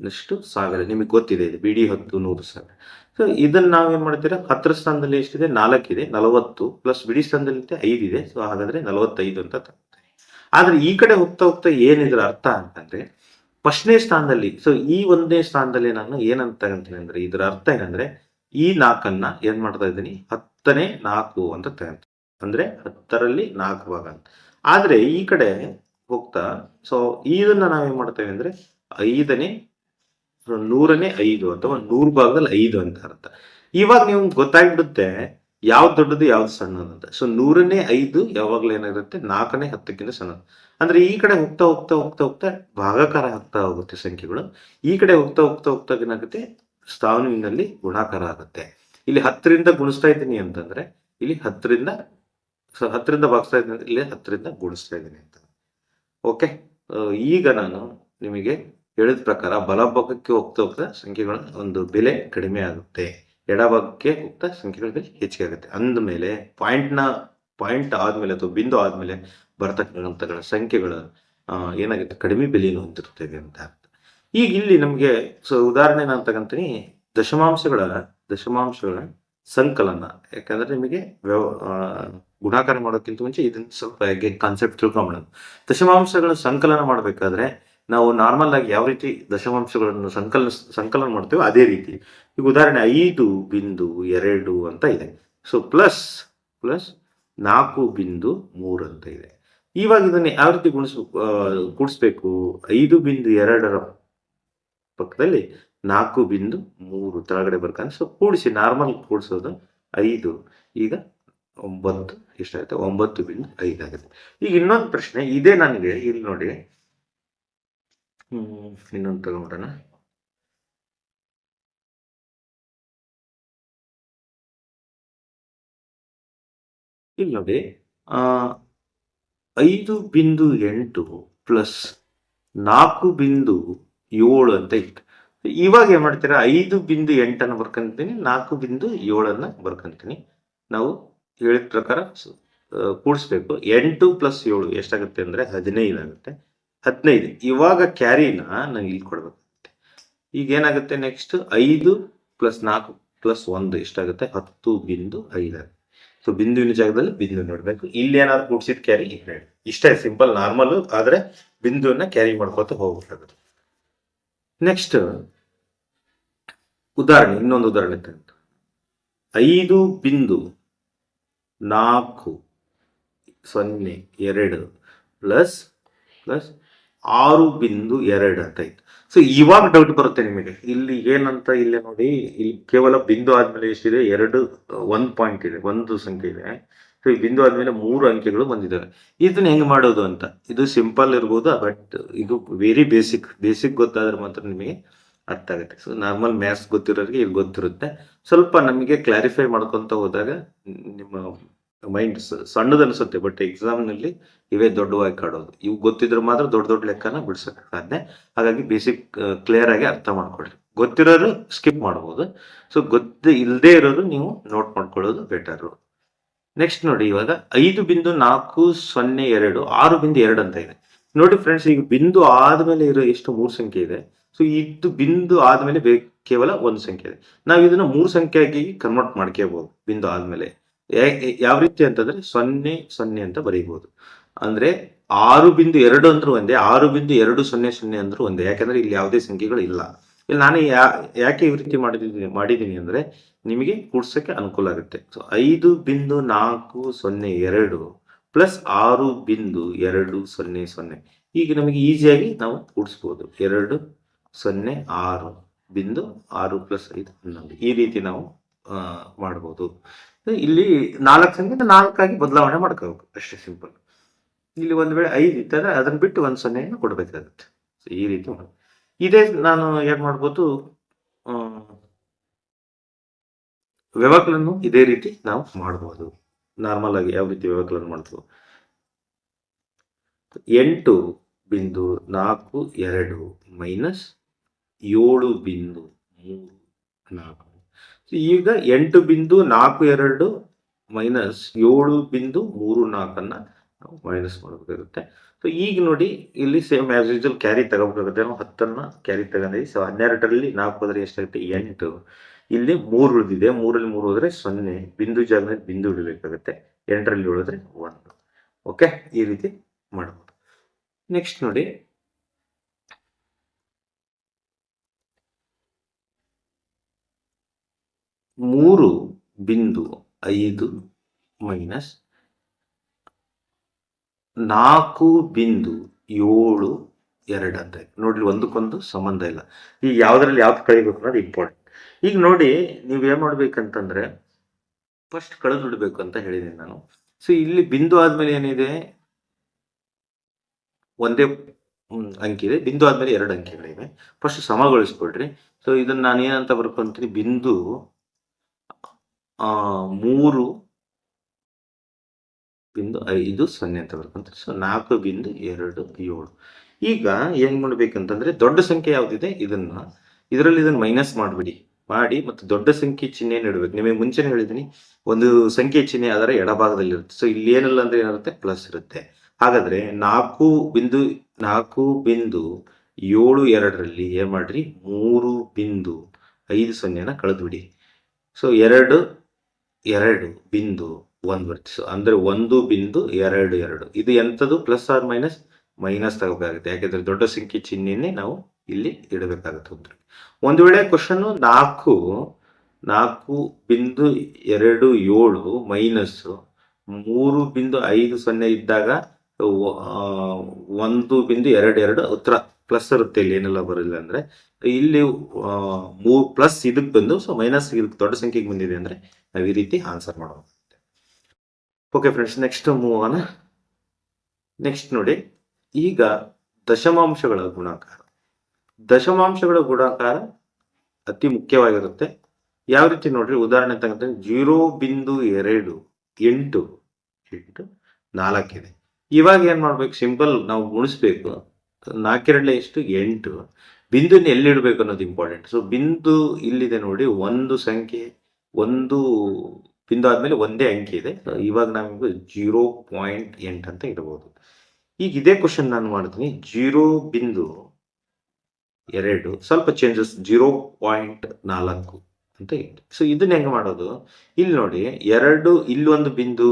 ನೆಕ್ಸ್ಟ್ ಸಾವಿರ ನಿಮಗೆ ಗೊತ್ತಿದೆ ಇದು ಬಿಡಿ ಹತ್ತು, ನೂರು ಸಾವಿರ ಸೊ ಇದನ್ನ ನಾವೇನ್ ಮಾಡ್ತೀರಾ? ಹತ್ತರ ಸ್ಥಾನದಲ್ಲಿ ಎಷ್ಟಿದೆ? ನಾಲ್ಕಿದೆ. ನಲವತ್ತು. ಪ್ಲಸ್ ಬಿಡಿ ಸ್ಥಾನದಲ್ಲಿ ಐದಿದೆ. ಸೊ ಹಾಗಾದ್ರೆ ನಲವತ್ತೈದು ಅಂತ ಆದ್ರೆ ಈ ಕಡೆ ಹೋಗ್ತಾ ಹೋಗ್ತಾ ಏನಿದ್ರ ಅರ್ಥ ಅಂತಂದ್ರೆ ಫಸ್ಟ್ನೇ ಸ್ಥಾನದಲ್ಲಿ ಸೊ ಈ ಒಂದನೇ ಸ್ಥಾನದಲ್ಲಿ ನಾನು ಏನಂತ ತಗೊಂತೀನಿ ಅಂದ್ರೆ ಇದರ ಅರ್ಥ ಏನಂದ್ರೆ ಈ ನಾಲ್ಕನ್ನ ಏನ್ ಮಾಡ್ತಾ ಇದ್ದೀನಿ? ಹತ್ತನೇ ನಾಲ್ಕು ಅಂತ ತಗೊಂತೀನಿ. ಅಂದ್ರೆ ಹತ್ತರಲ್ಲಿ ನಾಲ್ಕು ಭಾಗ ಅಂತ. ಆದ್ರೆ ಈ ಕಡೆ ಹೋಗ್ತಾ ಸೊ ಇದನ್ನ ನಾವೇನ್ ಮಾಡ್ತೇವೆ ಅಂದ್ರೆ ಐದನೇ, ನೂರನೇ ಐದು ಅಥವಾ ನೂರು ಭಾಗದಲ್ಲಿ ಐದು ಅಂತ ಅರ್ಥ. ಇವಾಗ ನೀವು ಗೊತ್ತಾಗ್ಬಿಡುತ್ತೆ ಯಾವ್ದು ದೊಡ್ಡದು, ಯಾವ್ದು ಸಣ್ಣದು ಅಂತ. ಸೊ ನೂರನೇ ಐದು ಯಾವಾಗಲೂ ಏನಾಗಿರುತ್ತೆ ನಾಲ್ಕನೇ ಹತ್ತಕ್ಕಿಂತ ಸಣ್ಣದು. ಅಂದ್ರೆ ಈ ಕಡೆ ಹೋಗ್ತಾ ಹೋಗ್ತಾ ಹೋಗ್ತಾ ಹೋಗ್ತಾ ಭಾಗಾಕಾರ ಆಗ್ತಾ ಹೋಗುತ್ತೆ ಸಂಖ್ಯೆಗಳು. ಈ ಕಡೆ ಹೋಗ್ತಾ ಹೋಗ್ತಾ ಹೋಗ್ತಾ ಏನಾಗುತ್ತೆ? ಸ್ಥಾನವಿನಲ್ಲಿ ಗುಣಾಕಾರ ಆಗುತ್ತೆ. ಇಲ್ಲಿ ಹತ್ತರಿಂದ ಗುಣಿಸ್ತಾ ಇದ್ದೀನಿ ಅಂತಂದ್ರೆ, ಇಲ್ಲಿ ಹತ್ತರಿಂದ ಹತ್ತರಿಂದ ಭಾಗಿಸ್ತಾ ಇದ್ದೀನಿ ಇಲ್ಲಿ ಹತ್ತರಿಂದ ಗುಣಿಸ್ತಾ ಇದ್ದೀನಿ ಅಂತ. ಓಕೆ ಈಗ ನಾನು ನಿಮಗೆ ಹೇಳಿದ ಪ್ರಕಾರ ಬಲಭಾಗಕ್ಕೆ ಹೋಗ್ತಾ ಹೋಗ್ತಾ ಸಂಖ್ಯೆಗಳ ಒಂದು ಬೆಲೆ ಕಡಿಮೆ ಆಗುತ್ತೆ. ಎಡಭಾಗಕ್ಕೆ ಹೋಗ್ತಾ ಸಂಖ್ಯೆಗಳ ಬೆಲೆ ಹೆಚ್ಚಿಗೆ ಆಗುತ್ತೆ. ಅಂದಮೇಲೆ ಪಾಯಿಂಟ್ನ ಪಾಯಿಂಟ್ ಆದಮೇಲೆ ಅಥವಾ ಬಿಂದು ಆದಮೇಲೆ ಬರ್ತಕ್ಕಂಥಗಳ ಸಂಖ್ಯೆಗಳ ಏನಾಗುತ್ತೆ? ಕಡಿಮೆ ಬೆಲೆಯನ್ನು ಹೊಂದಿರ್ತೇವೆ ಅಂತ ಅರ್ಥ. ಈಗ ಇಲ್ಲಿ ನಮಗೆ ಸೊ ಉದಾಹರಣೆ ನಾನು ದಶಮಾಂಶಗಳ ದಶಮಾಂಶಗಳ ಸಂಕಲನ. ಯಾಕಂದ್ರೆ ನಿಮಗೆ ವ್ಯವ ಗುಣಾಕಾರ ಮಾಡೋಕ್ಕಿಂತ ಮುಂಚೆ ಇದನ್ನ ಸ್ವಲ್ಪ ಹೇಗೆ ಕಾನ್ಸೆಪ್ಟ್ ತಿಳ್ಕೊಂಬಿಡೋಣ. ದಶಮಾಂಶಗಳ ಸಂಕಲನ ಮಾಡಬೇಕಾದ್ರೆ ನಾವು ನಾರ್ಮಲ್ ಆಗಿ ಯಾವ ರೀತಿ ದಶಮಾಂಶಗಳನ್ನು ಸಂಕಲನ ಸಂಕಲನ ಮಾಡ್ತೇವೋ ಅದೇ ರೀತಿ. ಈಗ ಉದಾಹರಣೆ ಐದು ಬಿಂದು ಎರಡು ಅಂತ ಇದೆ. ಸೊ ಪ್ಲಸ್ ಪ್ಲಸ್ ನಾಲ್ಕು ಬಿಂದು ಮೂರು ಅಂತ ಇದೆ. ಇವಾಗ ಇದನ್ನು ಯಾವ ರೀತಿ ಗುಡಿಸ್ಬೇಕು ಕೂಡಿಸ್ಬೇಕು ಐದು ಬಿಂದು ಎರಡರ ಪಕ್ಕದಲ್ಲಿ ನಾಲ್ಕು ಬಿಂದು ಮೂರು ಕೆಳಗಡೆ ಬರ್ಕೊಂಡು ಸೊ ಕೂಡಿಸಿ ನಾರ್ಮಲ್ ಕೂಡಿಸೋದು ಐದು. ಈಗ ಒಂಬತ್ತು, ಎಷ್ಟಾಗುತ್ತೆ? ಒಂಬತ್ತು ಬಿಂದು ಐದಾಗುತ್ತೆ ಈಗ ಇನ್ನೊಂದು ಪ್ರಶ್ನೆ, ಇದೇ ನನಗೆ ಇಲ್ಲಿ ನೋಡಿ. ಇನ್ನೊಂದು ತಗೊಂಬಿಡೋಣ ಇಲ್ಲಿ ನೋಡಿ ಐದು ಬಿಂದು ಎಂಟು ಪ್ಲಸ್ ನಾಲ್ಕು ಬಿಂದು ಏಳು ಅಂತ ಇತ್ತು. ಇವಾಗ ಏನ್ ಮಾಡ್ತೀರಾ, ಐದು ಬಿಂದು ಎಂಟನ್ನು ಬರ್ಕೊಂತೀನಿ, ನಾಲ್ಕು ಬಿಂದು ಏಳನ್ನ ಬರ್ಕೊಂತೀನಿ. ನಾವು ಹೇಳಿದ ಪ್ರಕಾರ ಕೂಡಿಸ್ಬೇಕು. ಎಂಟು ಪ್ಲಸ್ ಏಳು ಎಷ್ಟಾಗುತ್ತೆ ಅಂದ್ರೆ ಹದಿನೈದು ಆಗುತ್ತೆ. ಹದಿನೈದು. ಇವಾಗ ಕ್ಯಾರಿನ ನಂಗೆ ಇಲ್ಲಿ ಕೊಡ್ಬೇಕಾಗುತ್ತೆ ಈಗ ಏನಾಗುತ್ತೆ ನೆಕ್ಸ್ಟ್ ಐದು ಪ್ಲಸ್ ನಾಲ್ಕು ಪ್ಲಸ್ ಒಂದು ಎಷ್ಟಾಗುತ್ತೆ? ಹತ್ತು ಬಿಂದು ಐದು. ಆಗುತ್ತೆ ಸೊ ಬಿಂದುವಿನ ಜಾಗದಲ್ಲಿ ಬಿಂದು ನೋಡ್ಬೇಕು. ಇಲ್ಲಿ ಏನಾದ್ರು ಕೂಡ್ಸಿದ್ ಕ್ಯಾರಿ ಇಷ್ಟೇ ಸಿಂಪಲ್, ನಾರ್ಮಲ್, ಆದ್ರೆ ಬಿಂದುವನ್ನ ಕ್ಯಾರಿ ಮಾಡ್ಕೊತ ಹೋಗ್ಬೇಕಾಗುತ್ತೆ. ನೆಕ್ಸ್ಟ್ ಉದಾಹರಣೆ, ಇನ್ನೊಂದು ಉದಾಹರಣೆ ತಗೊಂಡು ಐದು ಬಿಂದು ನಾಲ್ಕು, ಸೊನ್ನೆ, ಎರಡು ಪ್ಲಸ್ ಪ್ಲಸ್ ಆರು ಬಿಂದು ಎರಡು ಅಂತ ಇತ್ತು. ಸೊ ಇವಾಗ ಡೌಟ್ ಬರುತ್ತೆ ನಿಮಗೆ. ಇಲ್ಲಿ ಏನಂತ ಇಲ್ಲೇ ನೋಡಿ, ಇಲ್ಲಿ ಕೇವಲ ಬಿಂದು ಆದ್ಮೇಲೆ ಎಷ್ಟಿದೆ? ಎರಡು, ಒಂದು ಪಾಯಿಂಟ್ ಇದೆ, ಒಂದು ಸಂಖ್ಯೆ ಇದೆ. ಸೊ ಈ ಬಿಂದು ಆದ್ಮೇಲೆ ಮೂರು ಅಂಕೆಗಳು ಬಂದಿದ್ದಾವೆ. ಇದನ್ನ ಹೆಂಗ್ ಮಾಡೋದು ಅಂತ? ಇದು ಸಿಂಪಲ್ ಇರ್ಬೋದು? ಬಟ್ ಇದು ವೆರಿ ಬೇಸಿಕ್ ಬೇಸಿಕ್ ಗೊತ್ತಾದ್ರೆ ಮಾತ್ರ ನಿಮಗೆ ಅರ್ಥ ಆಗುತ್ತೆ. ಸೊ ನಾರ್ಮಲ್ ಮ್ಯಾಥ್ಸ್ ಗೊತ್ತಿರೋರಿಗೆ ಇಲ್ಲಿ ಗೊತ್ತಿರುತ್ತೆ. ಸ್ವಲ್ಪ ನಮಗೆ ಕ್ಲಾರಿಫೈ ಮಾಡ್ಕೊತ ಹೋದಾಗ ನಿಮ್ಮ ಮೈಂಡ್ ಸಣ್ಣದನ್ಸುತ್ತೆ ಬಟ್ನಲ್ಲಿ ಇವೇ ದೊಡ್ಡವಾಗಿ ಕಾಡೋದು. ಇವು ಗೊತ್ತಿದ್ರೆ ಮಾತ್ರ ದೊಡ್ಡ ದೊಡ್ಡ ಲೆಕ್ಕನ ಬಿಡ್ಸಕ್ ಸಾಧ್ಯ. ಹಾಗಾಗಿ ಬೇಸಿಕ್ ಕ್ಲಿಯರ್ ಆಗಿ ಅರ್ಥ ಮಾಡ್ಕೊಳ್ಳಿ. ಗೊತ್ತಿರೋರು ಸ್ಕಿಪ್ ಮಾಡ್ಬೋದು. ಸೊ ಗೊತ್ತ ಇಲ್ಲದೆ ಇರೋರು ನೀವು ನೋಟ್ ಮಾಡ್ಕೊಳ್ಳೋದು ಬೆಟರ್ ನೆಕ್ಸ್ಟ್ ನೋಡಿ, ಇವಾಗ ಐದು ಬಿಂದು ನಾಲ್ಕು, ಸೊನ್ನೆ, ಎರಡು, ಆರು ಬಿಂದು ಎರಡು ಅಂತ ಇದೆ. ನೋಡಿ ಫ್ರೆಂಡ್ಸ್ ಈಗ ಬಿಂದು ಆದ್ಮೇಲೆ ಇರೋ ಎಷ್ಟು ಮೂರು ಸಂಖ್ಯೆ ಇದೆ. ಸೊ ಇದು ಬಿಂದು ಆದ್ಮೇಲೆ ಕೇವಲ ಒಂದು ಸಂಖ್ಯೆ ಇದೆ. ನಾವು ಇದನ್ನ ಮೂರು ಸಂಖ್ಯೆಯಾಗಿ ಕನ್ವರ್ಟ್ ಮಾಡ್ಕೋಬಹುದು ಬಿಂದು ಆದ್ಮೇಲೆ. ಯಾವ ರೀತಿ ಅಂತಂದ್ರೆ ಸೊನ್ನೆ ಸೊನ್ನೆ ಅಂತ ಬರೀಬಹುದು ಅಂದ್ರೆ ಆರು ಬಿಂದು ಎರಡು ಅಂದ್ರೂ ಒಂದೇ, ಆರು ಬಿಂದು ಎರಡು ಸೊನ್ನೆ ಸೊನ್ನೆ ಅಂದ್ರೂ ಒಂದೇ. ಯಾಕಂದ್ರೆ ಇಲ್ಲಿ ಯಾವುದೇ ಸಂಖ್ಯೆಗಳು ಇಲ್ಲ. ಇಲ್ಲಿ ನಾನು ಯಾ- ಯಾಕೆ ಈ ರೀತಿ ಮಾಡಿದ್ದೀನಿ ಮಾಡಿದ್ದೀನಿ ಅಂದ್ರೆ ನಿಮಗೆ ಕೂಡ್ಸಕ್ಕೆ ಅನುಕೂಲ ಆಗುತ್ತೆ. ಸೊ ಐದು ಬಿಂದು ನಾಲ್ಕು ಸೊನ್ನೆ ಎರಡು ಪ್ಲಸ್ ಆರು ಬಿಂದು ಎರಡು ಸೊನ್ನೆ ಸೊನ್ನೆ. ಈಗ ನಮಗೆ ಈಸಿಯಾಗಿ ನಾವು ಕೂಡಿಸ್ಬೋದು. ಎರಡು ಸೊನ್ನೆ ಆರು ಬಿಂದು ಆರು ಪ್ಲಸ್ ಐದು ಹನ್ನೊಂದು. ಈ ರೀತಿ ನಾವು ಮಾಡ್ಬೋದು. ಇಲ್ಲಿ ನಾಲ್ಕು ಸಂಖ್ಯೆ ನಾಲ್ಕಾಗಿ ಬದಲಾವಣೆ ಮಾಡ್ಕೋಬೇಕು. ಅಷ್ಟೇ ಸಿಂಪಲ್. ಇಲ್ಲಿ ಒಂದು ವೇಳೆ ಐದು ಇತ್ತಂದ್ರೆ ಅದನ್ನ ಬಿಟ್ಟು ಒಂದು ಸೊನ್ನೆಯನ್ನು ಕೊಡ್ಬೇಕಾಗುತ್ತೆ. ಸೊ ಈ ರೀತಿ ಇದೇ ನಾನು ಏನ್ ಮಾಡ್ಬೋದು ವ್ಯವಕಲನ್ನು ವ್ಯವಕಲನ ಇದೇ ರೀತಿ ನಾವು ಮಾಡ್ಬೋದು. ನಾರ್ಮಲ್ ಆಗಿ ಯಾವ ರೀತಿ ವ್ಯವಕಲನ ಮಾಡ್ತೀವಿ. ಎಂಟು ಬಿಂದು ನಾಲ್ಕು, ಎರಡು ಮೈನಸ್ ಏಳು ಬಿಂದು ಮೂರು, ನಾಲ್ಕು. ಈಗ ಎಂಟು ಬಿಂದು ನಾಲ್ಕು, ಎರಡು ಮೈನಸ್ ಏಳು ಬಿಂದು ಮೂರು, ನಾಲ್ಕನ್ನ ಮೈನಸ್ ಮಾಡಬೇಕಾಗುತ್ತೆ. ಸೊ ಈಗ ನೋಡಿ, ಇಲ್ಲಿ ಸೇಮ್ ಆಸ್ ಯೂಶಲ್ ಕ್ಯಾರಿ ತಗೋಬೇಕಾಗುತ್ತೆ. ನಾವು ಹತ್ತನ್ನು ಕ್ಯಾರಿ ತಗೊಂಡಿದ್ದೀವಿ. ಸೊ ಹನ್ನೆರಡರಲ್ಲಿ ನಾಲ್ಕು ಹೋದ್ರೆ ಎಷ್ಟಾಗುತ್ತೆ? ಎಂಟು. ಇಲ್ಲಿ ಮೂರು ಉಳಿದಿದೆ. ಮೂರಲ್ಲಿ ಮೂರು ಹೋದ್ರೆ ಸೊನ್ನೆ. ಬಿಂದು ಜಾಗದಲ್ಲಿ ಬಿಂದು ಉಳಿಬೇಕಾಗುತ್ತೆ. ಎಂಟರಲ್ಲಿ ಉಳಿದ್ರೆ ಒಂದು. ಓಕೆ ಈ ರೀತಿ ಮಾಡ್ಬೋದು. ನೆಕ್ಸ್ಟ್ ನೋಡಿ. ಮೂರು ಬಿಂದು ಐದು ಮೈನಸ್ ನಾಲ್ಕು ಬಿಂದು ಏಳು ಎರಡು ಅಂತ ನೋಡ್ಲಿ ಒಂದಕ್ಕೊಂದು ಸಂಬಂಧ ಇಲ್ಲ. ಈಗ ಯಾವ್ದ್ರಲ್ಲಿ ಯಾವ್ದು ಕಳಿಬೇಕು ಅನ್ನೋದು ಇಂಪಾರ್ಟೆಂಟ್ ಈಗ ನೋಡಿ ನೀವು ಏನು ಮಾಡ್ಬೇಕಂತಂದ್ರೆ ಫಸ್ಟ್ ಕಳೆದು ಬಿಡ್ಬೇಕು ಅಂತ ಹೇಳಿದ್ದೀನಿ ನಾನು. ಸೊ ಇಲ್ಲಿ ಬಿಂದು ಆದ್ಮೇಲೆ ಏನಿದೆ? ಒಂದೇ ಅಂಕಿ ಇದೆ. ಬಿಂದು ಆದ್ಮೇಲೆ ಎರಡು ಅಂಕಿಗಳಿವೆ. ಫಸ್ಟ್ ಸಮಗೊಳಿಸ್ಕೊಡ್ರಿ. ಸೊ ಇದನ್ನ ನಾನು ಏನಂತ ಬರ್ಕೊಂತೀನಿ? ಬಿಂದು ಮೂರು ಬಿಂದು ಐದು ಸೊನ್ನೆ ಅಂತ ಬರ್ಕೊಂತೀನಿ ಸೊ ನಾಲ್ಕು ಬಿಂದು ಎರಡು ಏಳು. ಈಗ ಏನ್ ಮಾಡ್ಬೇಕಂತಂದ್ರೆ ದೊಡ್ಡ ಸಂಖ್ಯೆ ಯಾವ್ದಿದೆ? ಇದನ್ನ. ಇದರಲ್ಲಿ ಇದನ್ನ ಮೈನಸ್ ಮಾಡ್ಬಿಡಿ. ಮಾಡಿ ಮತ್ತು ದೊಡ್ಡ ಸಂಖ್ಯೆ ಚಿಹ್ನೆ ಇಡಬೇಕು ನಿಮಗೆ ಮುಂಚೆನೆ ಹೇಳಿದ್ದೀನಿ ಒಂದು ಸಂಖ್ಯೆ ಚಿಹ್ನೆ ಅದರ ಎಡಭಾಗದಲ್ಲಿ ಇರುತ್ತೆ ಸೊ ಇಲ್ಲಿ ಏನಿಲ್ಲ ಅಂದ್ರೆ ಏನಾಗುತ್ತೆ? ಪ್ಲಸ್ ಇರುತ್ತೆ. ಹಾಗಾದ್ರೆ ನಾಲ್ಕು ಬಿಂದು ನಾಲ್ಕು ಬಿಂದು ಏಳು ಎರಡರಲ್ಲಿ ಏನ್ ಮಾಡ್ರಿ? ಮೂರು ಬಿಂದು ಐದು ಸೊನ್ನೆನ ಕಳೆದ್ಬಿಡಿ. ಸೊ ಎರಡು ಎರಡು ಬಿಂದು ಒಂದು. ಅಂದ್ರೆ ಒಂದು ಬಿಂದು ಎರಡು ಎರಡು. ಇದು ಎಂಥದ್ದು ಪ್ಲಸ್ ಆರ್ ಮೈನಸ್ ಮೈನಸ್ ತಗೋಬೇಕಾಗುತ್ತೆ. ಯಾಕೆಂದ್ರೆ ದೊಡ್ಡ ಸಂಖ್ಯೆ ಚಿಹ್ನೆನೇ ನಾವು ಇಲ್ಲಿ ಇಡಬೇಕಾಗುತ್ತೆ ಒಂದು ವೇಳೆ ಕ್ವಶನ್ ನಾಲ್ಕು ನಾಲ್ಕು ಬಿಂದು ಎರಡು ಏಳು ಮೈನಸ್ ಮೂರು ಬಿಂದು ಐದು ಸೊನ್ನೆ ಇದ್ದಾಗ ಒಂದು ಬಿಂದು ಎರಡು ಎರಡು ಉತ್ತರ. ಪ್ಲಸ್ ಇರುತ್ತೆ ಇಲ್ಲಿ, ಏನೆಲ್ಲ ಬರಲಿಲ್ಲ ಅಂದ್ರೆ. ಇಲ್ಲಿ ಮೂರು ಪ್ಲಸ್ ಇದಕ್ಕೆ ಬಂದು, ಸೊ ಮೈನಸ್ ಇದಕ್ಕೆ ದೊಡ್ಡ ಸಂಖ್ಯೆಗೆ ಬಂದಿದೆ ಅಂದ್ರೆ ನಾವು ಈ ರೀತಿ ಆನ್ಸರ್ ಮಾಡಬಹುದು okay friends next move on next ನೋಡಿ, ಈಗ ದಶಮಾಂಶಗಳ ಗುಣಾಕಾರ. ದಶಮಾಂಶಗಳ ಗುಣಾಕಾರ ಅತಿ ಮುಖ್ಯವಾಗಿರುತ್ತೆ. ಯಾವ ರೀತಿ ನೋಡ್ರಿ, ಉದಾಹರಣೆ ತಗೊಂಡ್ರೆ ಜೀರೋ ಬಿಂದು ಎರಡು ಎಂಟು ಎಂಟು ನಾಲ್ಕಿದೆ. ಇವಾಗ ಏನ್ ಮಾಡ್ಬೇಕು, ಸಿಂಪಲ್ ನಾವು ಗುಣಿಸ್ಬೇಕು. ನಾಲ್ಕೆರಡಲೆ ಎಷ್ಟು? ಎಂಟು. ಬಿಂದುನ ಎಲ್ಲಿಡ್ಬೇಕು ಅನ್ನೋದು ಇಂಪಾರ್ಟೆಂಟ್ ಸೊ ಬಿಂದು ಇಲ್ಲಿದೆ ನೋಡಿ, ಒಂದು ಸಂಖ್ಯೆ, ಒಂದು ಬಿಂದು ಆದಮೇಲೆ ಒಂದೇ ಅಂಕಿ ಇದೆ. ಇವಾಗ ನಮಗೆ ಜೀರೋ ಪಾಯಿಂಟ್ ಎಂಟು ಅಂತ ಇಡಬಹುದು ಈಗ ಇದೇ ಕ್ವಶನ್ ನಾನು ಮಾಡ್ತೀನಿ. ಜೀರೋ ಬಿಂದು ಎರಡು, ಸ್ವಲ್ಪ ಚೇಂಜಸ್ ಜೀರೋ ಪಾಯಿಂಟ್ ನಾಲ್ಕು ಅಂತ ಇಟ್ಟು ಸೊ ಇದನ್ನ ಹೆಂಗೆ ಮಾಡೋದು? ಇಲ್ಲಿ ನೋಡಿ, ಎರಡು, ಇಲ್ಲೊಂದು ಬಿಂದು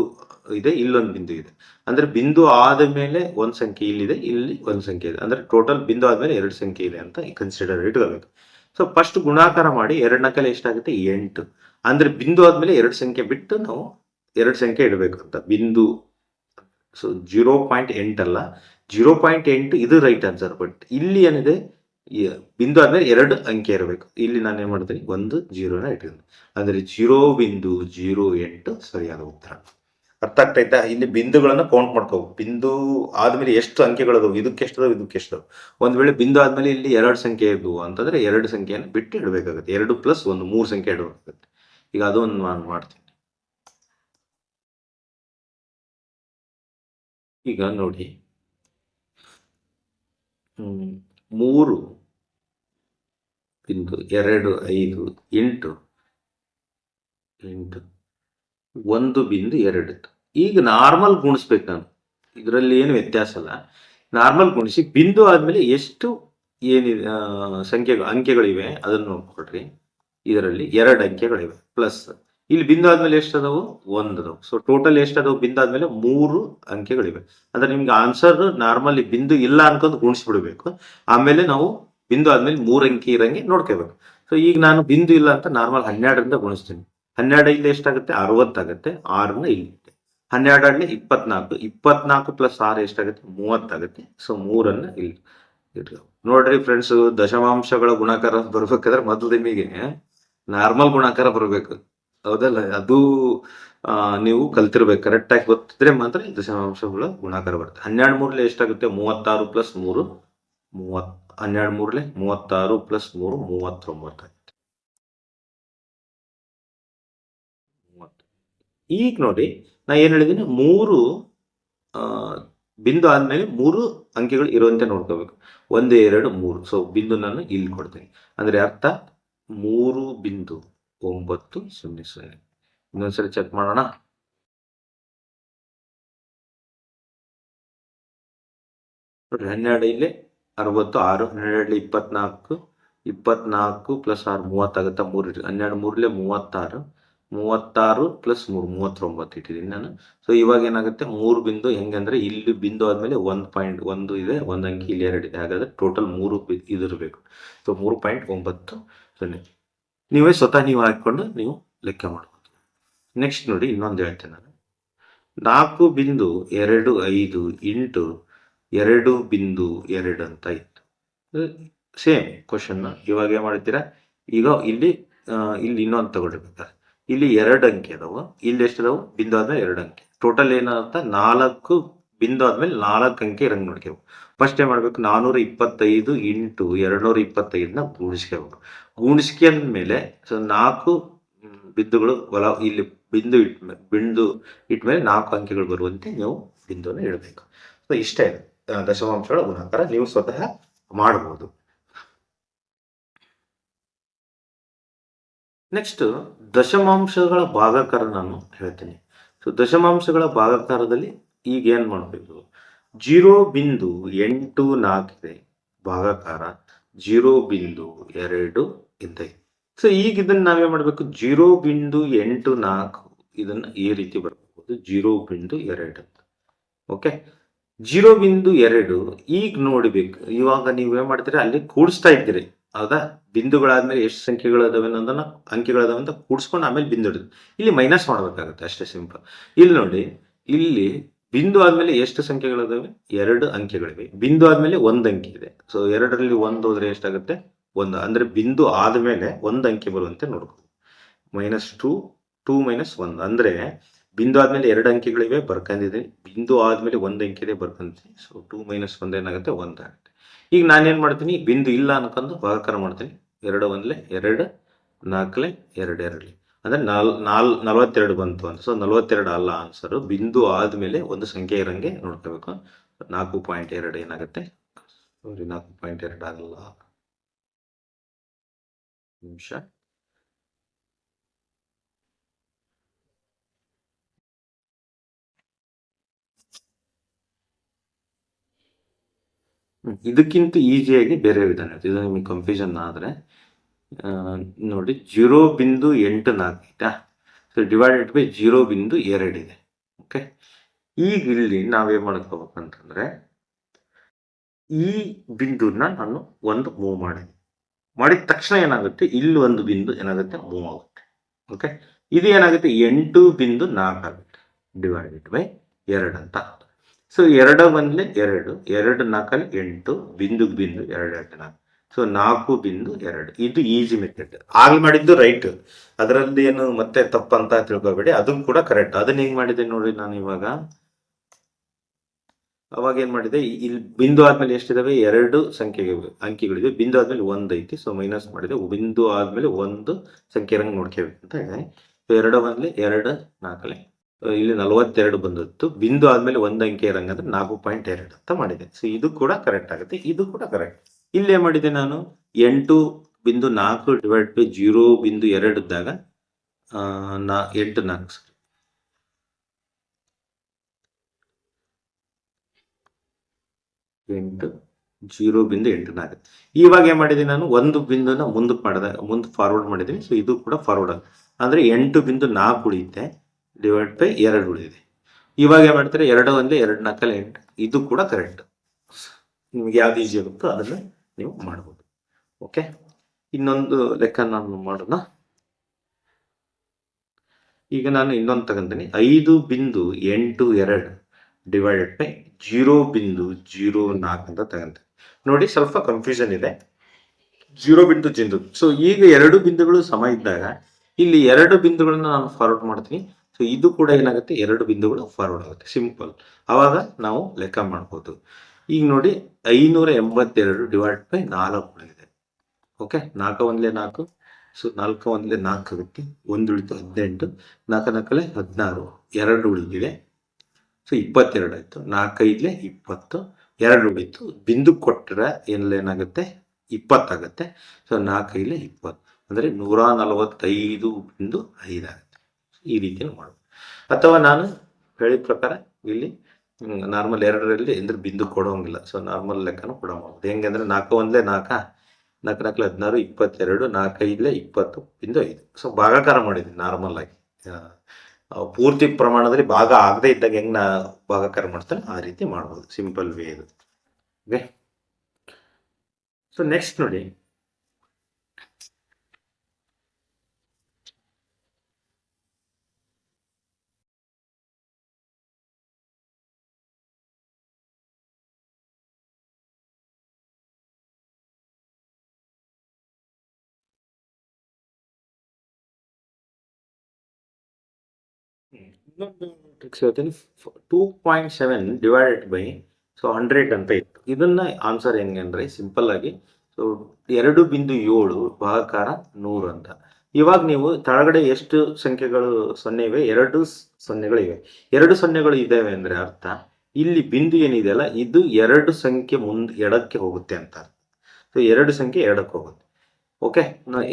ಇದೆ, ಇಲ್ಲೊಂದು ಬಿಂದು ಇದೆ. ಅಂದ್ರೆ ಬಿಂದು ಆದ ಮೇಲೆ ಒಂದು ಸಂಖ್ಯೆ ಇಲ್ಲಿದೆ, ಇಲ್ಲಿ ಒಂದು ಸಂಖ್ಯೆ ಇದೆ. ಅಂದ್ರೆ ಟೋಟಲ್ ಬಿಂದು ಆದ್ಮೇಲೆ ಎರಡು ಸಂಖ್ಯೆ ಇದೆ ಅಂತ ಕನ್ಸಿಡರ್ ಇಟ್ಕೋಬೇಕು. ಸೊ ಫಸ್ಟ್ ಗುಣಾಕಾರ ಮಾಡಿ ಎರಡು ನಕಲೆ ಎಷ್ಟಾಗುತ್ತೆ? ಎಂಟು. ಅಂದ್ರೆ ಬಿಂದು ಆದ್ಮೇಲೆ ಎರಡು ಸಂಖ್ಯೆ ಬಿಟ್ಟು ನಾವು ಎರಡು ಸಂಖ್ಯೆ ಇಡಬೇಕು ಅಂತ. ಬಿಂದು ಸೊ ಜೀರೋ ಪಾಯಿಂಟ್ ಎಂಟಲ್ಲ ಜೀರೋ ಪಾಯಿಂಟ್ ಎಂಟು ಇದು ರೈಟ್ ಆನ್ಸರ್ ಬಟ್ ಇಲ್ಲಿ ಏನಿದೆ? ಬಿಂದು ಆದ್ಮೇಲೆ ಎರಡು ಅಂಕೆ ಇರಬೇಕು. ಇಲ್ಲಿ ನಾನು ಏನ್ ಮಾಡ್ತೀನಿ? ಒಂದು ಜೀರೋನ ಇಟ್ಟಿದ್ದೀನಿ. ಅಂದ್ರೆ ಜೀರೋ ಬಿಂದು ಜೀರೋ ಎಂಟು ಸರಿಯಾದ ಉತ್ತರ. ಅರ್ಥ ಆಗ್ತೈತಾ ಇಲ್ಲಿ ಬಿಂದುಗಳನ್ನ ಕೌಂಟ್ ಮಾಡ್ಕೋ ಬಿಂದು ಆದ್ಮೇಲೆ ಎಷ್ಟು ಅಂಕೆಗಳದವು? ಇದಕ್ಕೆ ಎಷ್ಟದವು ಇದಕ್ಕೆ ಎಷ್ಟದವು ಒಂದ್ ವೇಳೆ ಬಿಂದು ಆದ್ಮೇಲೆ ಇಲ್ಲಿ ಎರಡು ಸಂಖ್ಯೆ ಇದ್ವು ಅಂತಂದ್ರೆ ಎರಡು ಸಂಖ್ಯೆಯನ್ನು ಬಿಟ್ಟು ಇಡಬೇಕಾಗುತ್ತೆ. ಎರಡು ಪ್ಲಸ್ ಒಂದು ಮೂರು ಸಂಖ್ಯೆ ಇಡಬೇಕಾಗುತ್ತೆ. ಈಗ ಅದು ಒಂದು ನಾನು ಮಾಡ್ತೀನಿ. ಈಗ ನೋಡಿ. ಮೂರು ಇಂದು ಎರಡು, ಐದು, ಎಂಟು ಎಂಟು, ಒಂದು ಬಿಂದು ಎರಡು. ಈಗ ನಾರ್ಮಲ್ ಗುಣಿಸ್ಬೇಕು ನಾನು. ಇದರಲ್ಲಿ ಏನು ವ್ಯತ್ಯಾಸ ಅಲ್ಲ ನಾರ್ಮಲ್ ಗುಣಿಸಿ ಬಿಂದು ಆದಮೇಲೆ ಎಷ್ಟು ಏನಿದೆ ಸಂಖ್ಯೆಗಳು, ಅಂಕೆಗಳಿವೆ, ಅದನ್ನು ನೋಡ್ಕೊಳ್ರಿ. ಇದರಲ್ಲಿ ಎರಡು ಅಂಕೆಗಳಿವೆ ಪ್ಲಸ್ ಇಲ್ಲಿ ಬಿಂದಾದ್ಮೇಲೆ ಎಷ್ಟು ಅದಾವು ಒಂದು ಅದಾವು ಸೊ ಟೋಟಲ್ ಎಷ್ಟು ಅದಾವು ಬಿಂದಾದ್ಮೇಲೆ ಮೂರು ಅಂಕೆಗಳಿವೆ ಅಂದ್ರೆ ನಿಮ್ಗೆ ಆನ್ಸರ್ ನಾರ್ಮಲಿ ಬಿಂದು ಇಲ್ಲ ಅನ್ಕೊಂಡು ಗುಣಿಸ್ಬಿಡ್ಬೇಕು. ಆಮೇಲೆ ನಾವು ಬಿಂದು ಆದ್ಮೇಲೆ ಮೂರು ಅಂಕಿ ಇರಂಗೆ ನೋಡ್ಕೋಬೇಕು. ಸೊ ಈಗ ನಾನು ಬಿಂದು ಇಲ್ಲ ಅಂತ ನಾರ್ಮಲ್ ಹನ್ನೆರಡರಿಂದ ಗುಣಿಸ್ತೀನಿ. ಹನ್ನೆರಡು ಇಲ್ಲಿ ಎಷ್ಟಾಗುತ್ತೆ? ಅರವತ್ತಾಗುತ್ತೆ ಆರನ್ನ ಇಲ್ಲಿ ಹನ್ನೆರಡು ಇಪ್ಪತ್ನಾಲ್ಕು. ಇಪ್ಪತ್ನಾಲ್ಕು ಪ್ಲಸ್ ಆರು ಎಷ್ಟಾಗುತ್ತೆ? ಮೂವತ್ತಾಗುತ್ತೆ ಸೊ ಮೂರನ್ನ ಇಲ್ಲಿ ನೋಡ್ರಿ ಫ್ರೆಂಡ್ಸ್ ದಶಮಾಂಶಗಳ ಗುಣಾಕಾರ ಬರ್ಬೇಕಾದ್ರೆ ಮೊದಲು ನಿಮಗೆ ನಾರ್ಮಲ್ ಗುಣಾಕಾರ ಬರಬೇಕು. ಹೌದಲ್ಲ? ಅದು ನೀವು ಕಲ್ತಿರ್ಬೇಕು. ಕರೆಕ್ಟ್ ಆಗಿ ಗೊತ್ತಿದ್ರೆ ಮಾತ್ರ ದಶಮಾಂಶಗಳ ಗುಣಾಕಾರ ಬರುತ್ತೆ. ಹನ್ನೆರಡು ಮೂರ್ಲೆ ಎಷ್ಟಾಗುತ್ತೆ? ಮೂವತ್ತಾರು ಪ್ಲಸ್ ಮೂರು, ಮೂವತ್, ಹನ್ನೆರಡು ಮೂರ್ಲೆ ಮೂವತ್ತಾರು ಪ್ಲಸ್ ಮೂರು, ಮೂವತ್ತೊಂಬತ್ತು. ಈಗ ನೋಡಿ, ನಾ ಏನ್ ಹೇಳಿದೀನಿ? ಮೂರು ಬಿಂದು ಆದ್ಮೇಲೆ ಮೂರು ಅಂಕೆಗಳು ಇರುವಂತೆ ನೋಡ್ಕೋಬೇಕು. ಒಂದು, ಎರಡು, ಮೂರು. ಸೊ ಬಿಂದು ನಾನು ಇಲ್ಲಿ ಕೊಡ್ತೀನಿ. ಅಂದ್ರೆ ಅರ್ಥ? ಮೂರು ಬಿಂದು ಒಂಬತ್ತು ಸೊನ್ನೆ ಸೊನ್ನೆ. ಇನ್ನೊಂದ್ಸರಿ ಚೆಕ್ ಮಾಡೋಣ. ಹನ್ನೆರಡು ಇಲ್ಲಿ ಅರವತ್ತು ಆರು, ಹನ್ನೆರಡು ಇಪ್ಪತ್ನಾಲ್ಕು ಇಪ್ಪತ್ನಾಲ್ಕು ಪ್ಲಸ್ ಆರು ಮೂವತ್ತಾಗುತ್ತೆ ಮೂರು ಇಟ್ಟು ಹನ್ನೆರಡು ಮೂರಲ್ಲಿ ಮೂವತ್ತಾರು ಮೂವತ್ತಾರು ಪ್ಲಸ್ ಮೂರು, ಮೂವತ್ತೊಂಬತ್ತು ಇಟ್ಟಿದ್ದೀನಿ ನಾನು. ಸೊ ಇವಾಗ ಏನಾಗುತ್ತೆ? ಮೂರು ಬಿಂದು ಹೆಂಗಂದ್ರೆ ಇಲ್ಲಿ ಬಿಂದು ಆದಮೇಲೆ ಒಂದು ಪಾಯಿಂಟ್ ಒಂದು ಇದೆ, ಒಂದು ಅಂಕಿ ಇಲ್ಲಿ ಎರಡು ಇದೆ. ಹಾಗಾದ್ರೆ ಟೋಟಲ್ ಮೂರು ಇದಿರಬೇಕು. ಸೊ ಮೂರು ಪಾಯಿಂಟ್ ಒಂಬತ್ತು. ಸೊನ್ನೆ ನೀವೇ ಸ್ವತಃ ನೀವು ಹಾಕಿಕೊಂಡು ನೀವು ಲೆಕ್ಕ ಮಾಡ್ಬೋದು ನೆಕ್ಸ್ಟ್ ನೋಡಿ ಇನ್ನೊಂದು ಹೇಳ್ತೇನೆ ನಾನು. ನಾಲ್ಕು ಬಿಂದು ಎರಡು ಐದು ಇಂಟು ಎರಡು ಬಿಂದು ಎರಡು ಅಂತ ಇತ್ತು. ಸೇಮ್ ಕ್ವಶನ್ ಇವಾಗ ಏನು ಮಾಡ್ತೀರಾ ಈಗ ಇಲ್ಲಿ ಇಲ್ಲಿ ಇನ್ನೊಂದು ತಗೊಳ್ಬೇಕಾದ್ರೆ ಇಲ್ಲಿ ಎರಡು ಅಂಕೆ ಅದಾವ. ಇಲ್ಲಿ ಎಷ್ಟು ಅದಾವ? ಬಿಂದು ಆದ್ಮೇಲೆ ಎರಡು ಅಂಕೆ. ಟೋಟಲ್ ಏನಂತ? ನಾಲ್ಕು ಬಿಂದು ಆದ್ಮೇಲೆ ನಾಲ್ಕು ಅಂಕೆ ಇರಂಗ್ ನೋಡ್ಕೋಬೇಕು ಫಸ್ಟ್ ಏನ್ ಮಾಡ್ಬೇಕು? ನಾನೂರ ಇಪ್ಪತ್ತೈದು ಇಂಟು ಎರಡ್ನೂರ ಇಪ್ಪತ್ತೈದನ್ನ ಗೂಣಿಸ್ಕೋಬೇಕು. ಗೂಣಿಸ್ಕೊಂಡ ಮೇಲೆ ಸೊ ನಾಲ್ಕು ಬಿಂದುಗಳು ಹೊಲ ಇಲ್ಲಿ ಬಿಂದು ಇಟ್, ಬಿಂದು ಇಟ್ಟ ಮೇಲೆ ನಾಲ್ಕು ಅಂಕೆಗಳು ಬರುವಂತೆ ನೀವು ಬಿಂದುವನ್ನು ಇಡಬೇಕು. ಸೊ ಇಷ್ಟೇ ದಶಮಾಂಶಗಳ ಗುಣಾಕಾರ ನೀವು ಸ್ವತಃ ಮಾಡಬಹುದು ನೆಕ್ಸ್ಟ್, ದಶಮಾಂಶಗಳ ಭಾಗಾಕಾರ ನಾನು ಹೇಳ್ತೀನಿ. ಸೊ ದಶಮಾಂಶಗಳ ಭಾಗಾಕಾರದಲ್ಲಿ ಈಗ ಏನ್ ಮಾಡಬೇಕು ಜೀರೋ ಬಿಂದು ಎಂಟು ನಾಲ್ಕಿದೆ ಭಾಗಾಕಾರ. ಜೀರೋ ಬಿಂದು ಎರಡು ಇದೆ. ಸೊ ಈಗ ಇದನ್ನ ನಾವೇನ್ ಮಾಡಬೇಕು? ಜೀರೋ ಬಿಂದು ಎಂಟು ನಾಲ್ಕು ಇದನ್ನ ಈ ರೀತಿ ಬರ್ಬೋದು ಜೀರೋ ಬಿಂದು ಎರಡು ಅಂತ. ಓಕೆ ಜೀರೋ ಬಿಂದು ಎರಡು, ಈಗ ನೋಡ್ಬೇಕು. ಇವಾಗ ನೀವು ಏನ್ ಮಾಡ್ತೀರಿ? ಅಲ್ಲಿ ಕೂಡಿಸ್ತಾ ಇದ್ದೀರಿ. ಹೌದಾ ಬಿಂದುಗಳಾದ್ಮೇಲೆ ಎಷ್ಟು ಸಂಖ್ಯೆಗಳು ಅದಾವೆ ಅನ್ನೋದನ್ನ ಅಂಕೆಗಳದಾವೆ ಅಂತ ಕೂಡಿಸ್ಕೊಂಡು ಆಮೇಲೆ ಬಿಂದು ಇಲ್ಲಿ ಮೈನಸ್ ಮಾಡ್ಬೇಕಾಗುತ್ತೆ, ಅಷ್ಟೇ ಸಿಂಪಲ್ ಇಲ್ಲಿ ನೋಡಿ, ಇಲ್ಲಿ ಬಿಂದು ಆದ್ಮೇಲೆ ಎಷ್ಟು ಸಂಖ್ಯೆಗಳಿದಾವೆ? ಎರಡು ಅಂಕೆಗಳಿವೆ. ಬಿಂದು ಆದ್ಮೇಲೆ ಒಂದು ಅಂಕೆ ಇದೆ. ಸೊ ಎರಡರಲ್ಲಿ ಒಂದು ಹೋದ್ರೆ ಎಷ್ಟಾಗುತ್ತೆ? ಒಂದು. ಅಂದ್ರೆ ಬಿಂದು ಆದ್ಮೇಲೆ ಒಂದು ಅಂಕೆ ಬರುವಂತೆ ನೋಡ್ಬೋದು. ಮೈನಸ್ ಟೂ ಟೂ ಮೈನಸ್ ಒಂದು. ಅಂದ್ರೆ ಬಿಂದು ಆದ್ಮೇಲೆ ಎರಡು ಅಂಕೆಗಳಿವೆ, ಬರ್ಕಂದಿದೆ. ಬಿಂದು ಆದ್ಮೇಲೆ ಒಂದು ಅಂಕೆ ಇದೆ ಬರ್ಕಂತೆ ಸೊ ಟೂ ಮೈನಸ್ ಒಂದು ಏನಾಗುತ್ತೆ? ಒಂದಾಗುತ್ತೆ ಈಗ ನಾನೇನ್ ಮಾಡ್ತೀನಿ? ಬಿಂದು ಇಲ್ಲ ಅನ್ಕೊಂಡು ಭಾಗಾಕಾರ ಮಾಡ್ತೀನಿ. ಎರಡು ಒಂದ್ಲೆ ಎರಡು, ನಾಲ್ಕಲೆ ಎರಡು ಎರಡ್ಲಿ. ಅಂದ್ರೆ ನಾಲ್ ನಾಲ್, ನಲವತ್ತೆರಡು ಬಂತು ಅಂತ. ಸೊ ನಲವತ್ತೆರಡು ಅಲ್ಲ ಆನ್ಸರ್ ಬಿಂದು ಆದ್ಮೇಲೆ ಒಂದು ಸಂಖ್ಯೆ ಇರೋಂಗೆ ನೋಡ್ಕೋಬೇಕು. ನಾಲ್ಕು ಪಾಯಿಂಟ್ ಎರಡು ಏನಾಗುತ್ತೆ? ಸಾರಿ ನಾಲ್ಕು ಪಾಯಿಂಟ್ ಎರಡು ಆಗಲ್ಲ. ನಿಮಿಷ. ಇದಕ್ಕಿಂತ ಈಸಿಯಾಗಿ ಬೇರೆ ವಿಧಾನ ಇರುತ್ತೆ. ಇದು ನಿಮಗೆ ಕನ್ಫ್ಯೂಷನ್ ಆದರೆ. ನೋಡಿ ಜೀರೋ ಬಿಂದು ಎಂಟು ನಾಲ್ಕು ಆಯ್ತಾ? ಸೊ ಡಿವೈಡೆಡ್ ಬೈ ಜೀರೋ ಬಿಂದು ಎರಡಿದೆ ಓಕೆ ಈಗ ಇಲ್ಲಿ ನಾವೇನು ಮಾಡ್ಕೋಬೇಕಂತಂದ್ರೆ ಈ ಬಿಂದುನ ನಾನು ಒಂದು ಮೂವ್ ಮಾಡಿದೆ. ಮಾಡಿದ ತಕ್ಷಣ ಏನಾಗುತ್ತೆ? ಇಲ್ಲಿ ಒಂದು ಬಿಂದು ಏನಾಗುತ್ತೆ? ಮೂವ್ ಆಗುತ್ತೆ. ಓಕೆ ಇದು ಏನಾಗುತ್ತೆ? ಎಂಟು ಬಿಂದು ನಾಲ್ಕು ಆಗುತ್ತೆ. ಡಿವೈಡೆಡ್ ಬೈ ಎರಡು ಅಂತ. ಸೊ ಎರಡು ಬಂದ್ಲೆ ಎರಡು. ಎರಡು ನಾಲ್ಕಲ್ಲಿ ಎಂಟು ಬಿಂದುಗೆ ಬಿಂದು ಎರಡು ಎರಡು ನಾಲ್ಕು. ಸೊ ನಾಲ್ಕು ಬಿಂದು ಎರಡು. ಇದು ಈಜಿ ಮೆಥಡ್ ಆಗ್ಲಿ ಮಾಡಿದ್ದು ರೈಟ್ ಅದರಲ್ಲಿ ಏನು ಮತ್ತೆ ತಪ್ಪಂತ ತಿಳ್ಕೊಬೇಡಿ. ಅದು ಕೂಡ ಕರೆಕ್ಟ್ ಅದನ್ನ ಹೆಂಗ್ ಮಾಡಿದೆ ನೋಡಿ ನಾನು ಇವಾಗ. ಅವಾಗ ಏನ್ ಮಾಡಿದೆ? ಇಲ್ಲಿ ಬಿಂದು ಆದ್ಮೇಲೆ ಎಷ್ಟಿದಾವೆ? ಎರಡು ಸಂಖ್ಯೆ ಅಂಕಿಗಳಿವೆ. ಬಿಂದು ಆದ್ಮೇಲೆ ಒಂದ್ ಐತಿ. ಸೊ ಮೈನಸ್ ಮಾಡಿದೆ. ಬಿಂದು ಆದ್ಮೇಲೆ ಒಂದು ಸಂಖ್ಯೆ ರಂಗ್ ನೋಡ್ಕೋಬೇಕು ಅಂತ ಹೇಳಿ. ಸೊ ಎರಡು ಬಂದ್ಲಿ ಎರಡು ನಾಲ್ಕಲೆ ಇಲ್ಲಿ ನಲವತ್ತೆರಡು ಬಂದದ್ದು. ಬಿಂದು ಆದ್ಮೇಲೆ ಒಂದ್ ಅಂಕೆ ಇರಂಗ್ ಅಂದ್ರೆ ನಾಲ್ಕು ಪಾಯಿಂಟ್ ಎರಡು ಅಂತ ಮಾಡಿದೆ. ಸೊ ಇದು ಕೂಡ ಕರೆಕ್ಟ್ ಆಗುತ್ತೆ. ಇದು ಕೂಡ ಕರೆಕ್ಟ್ ಇಲ್ಲಿ ಮಾಡಿದೆ ನಾನು. ಎಂಟು ಬಿಂದು ನಾಲ್ಕು ಡಿವೈಡ್ ಬೈ ಜೀರೋ ಬಿಂದು ಎರಡು ಇದ್ದಾಗ ನಾ, ಎಂಟು ನಾಲ್ಕು. ಎಂಟು ಜೀರೋ ಬಿಂದು ಎಂಟು ನಾಲ್ಕು. ಇವಾಗ ಏನ್ ಮಾಡಿದ್ದೀನಿ ನಾನು? ಒಂದು ಬಿಂದುನ ಮುಂದಕ್ಕೆ ಮಾಡಿದೆ, ಮುಂದೆ ಫಾರ್ವರ್ಡ್ ಮಾಡಿದ್ದೀನಿ. ಸೊ ಇದು ಕೂಡ ಫಾರ್ವರ್ಡ್ ಅಂದ್ರೆ ಎಂಟು ಬಿಂದು ನಾಲ್ಕು ಉಳಿಯುತ್ತೆ ಡಿವೈಡ್ ಬೈ ಎರಡು ಉಳಿದಿದೆ. ಇವಾಗ ಏನ್ ಮಾಡ್ತಾರೆ? ಎರಡು ಒಂದೇ ಎರಡು ನಾಲ್ಕಲ್ಲಿ ಎಂಟು. ಇದು ಕೂಡ ಕರೆಕ್ಟ್ ನಿಮ್ಗೆ ಯಾವ್ದು ಈಸಿ ಆಗುತ್ತೋ ಅದನ್ನ ನೀವು ಮಾಡ್ಬೋದು. ಓಕೆ ಇನ್ನೊಂದು ಲೆಕ್ಕ ನಾನು ಮಾಡೋಣ. ಈಗ ನಾನು ಇನ್ನೊಂದು ತಗೊಂತೀನಿ. ಐದು ಬಿಂದು ಎಂಟು ಎರಡು ಡಿವೈಡೆಡ್ ಬೈ ಜೀರೋ ಬಿಂದು ಜೀರೋ ನಾಲ್ಕು ಅಂತ ತಗೊಂತೀನಿ. ನೋಡಿ, ಸ್ವಲ್ಪ ಕನ್ಫ್ಯೂಷನ್ ಇದೆ. ಜೀರೋ ಬಿಂದು ಜಿಂದು. ಸೊ ಈಗ ಎರಡು ಬಿಂದುಗಳು ಸಮ ಇದ್ದಾಗ ಇಲ್ಲಿ ಎರಡು ಬಿಂದುಗಳನ್ನ ನಾನು ಫಾರ್ವರ್ಡ್ ಮಾಡ್ತೀನಿ. ಸೊ ಇದು ಕೂಡ ಏನಾಗುತ್ತೆ? ಎರಡು ಬಿಂದುಗಳು ಫಾರ್ವರ್ಡ್ ಆಗುತ್ತೆ. ಸಿಂಪಲ್ ಅವಾಗ ನಾವು ಲೆಕ್ಕ ಮಾಡ್ಬೋದು. ಈಗ ನೋಡಿ ಐನೂರ ಎಂಬತ್ತೆರಡು ಡಿವೈಡ್ ಬೈ ನಾಲ್ಕು ಉಳಿದಿದೆ. ಓಕೆ ನಾಲ್ಕು ಒಂದ್ಲೆ ನಾಲ್ಕು. ಸೊ ನಾಲ್ಕು ಒಂದ್ಲೆ ನಾಲ್ಕು ಆಗುತ್ತೆ ಒಂದು ಉಳಿತು ಹದಿನೆಂಟು. ನಾಲ್ಕು ನಾಲ್ಕಲೆ ಹದಿನಾರು. ಎರಡು ಉಳಿದಿದೆ. ಸೊ ಇಪ್ಪತ್ತೆರಡು ಆಯಿತು. ನಾಲ್ಕೈದ್ಲೆ ಇಪ್ಪತ್ತು. ಎರಡು ಉಳಿತು. ಬಿಂದು ಕೊಟ್ಟರೆ ಏನಾಗುತ್ತೆ? ಇಪ್ಪತ್ತಾಗುತ್ತೆ. ಸೊ ನಾಲ್ಕೈದ್ಲೆ ಇಪ್ಪತ್ತು. ಅಂದರೆ ನೂರ ನಲವತ್ತೈದು ಬಿಂದು ಐದಾಗುತ್ತೆ ಈ ರೀತಿಯಲ್ಲಿ ಮಾಡ್ಬೋದು ಅಥವಾ ನಾನು ಹೇಳಿದ ಪ್ರಕಾರ ಇಲ್ಲಿ ನಾರ್ಮಲ್ ಎರಡರಲ್ಲಿ ಅಂದ್ರೆ ಬಿಂದು ಕೊಡೋಂಗಿಲ್ಲ. ಸೊ ನಾರ್ಮಲ್ ಲೆಕ್ಕನೂ ಕೂಡ ಮಾಡ್ಬೋದು ಹೆಂಗೆ ಅಂದರೆ ನಾಲ್ಕು ಒಂದ್ಲೆ ನಾಲ್ಕು ನಾಲ್ಕು ನಾಲ್ಕು ಹದಿನಾರು, ಇಪ್ಪತ್ತೆರಡು ನಾಲ್ಕೈದ್ಲೆ ಇಪ್ಪತ್ತು ಬಿಂದು ಐದು. ಸೊ ಭಾಗಾಕಾರ ಮಾಡಿದ್ದೀನಿ ನಾರ್ಮಲ್ ಆಗಿ. ಪೂರ್ತಿ ಪ್ರಮಾಣದಲ್ಲಿ ಭಾಗ ಆಗದೆ ಇದ್ದಾಗ ಹೆಂಗ್ ನಾ ಭಾಗಾಕಾರ ಮಾಡ್ತಾನೆ ಆ ರೀತಿ ಮಾಡ್ಬೋದು. ಸಿಂಪಲ್ ವೇ ಇದು ಓಕೆ ಸೊ ನೆಕ್ಸ್ಟ್ ನೋಡಿ. ಇನ್ನೊಂದು ಟ್ರಿಕ್ಸ್ ಹೇಳ್ತೀನಿ. Two point seven divided by so hundred ಅಂತ ಇತ್ತು. ಇದನ್ನ ಆನ್ಸರ್ ಹೆಂಗೆ ಸಿಂಪಲ್ ಆಗಿ ಸೊ ಎರಡು ಬಿಂದು ಏಳು ಭಾಗಾಕಾರ ನೂರು ಅಂತ. ಇವಾಗ ನೀವು ತಳಗಡೆ ಎಷ್ಟು ಸಂಖ್ಯೆಗಳು ಸೊನ್ನೆ ಇವೆ? ಎರಡು ಸೊನ್ನೆಗಳಿವೆ ಎರಡು ಸೊನ್ನೆಗಳು ಇದ್ದಾವೆ ಅಂದ್ರೆ ಅರ್ಥ, ಇಲ್ಲಿ ಬಿಂದು ಏನಿದೆಯಲ್ಲ ಇದು ಎರಡು ಸಂಖ್ಯೆ ಮುಂದ್ ಎಡಕ್ಕೆ ಹೋಗುತ್ತೆ ಅಂತ ಸೊ ಎರಡು ಸಂಖ್ಯೆ ಎಡಕ್ಕೆ ಹೋಗುತ್ತೆ. ಓಕೆ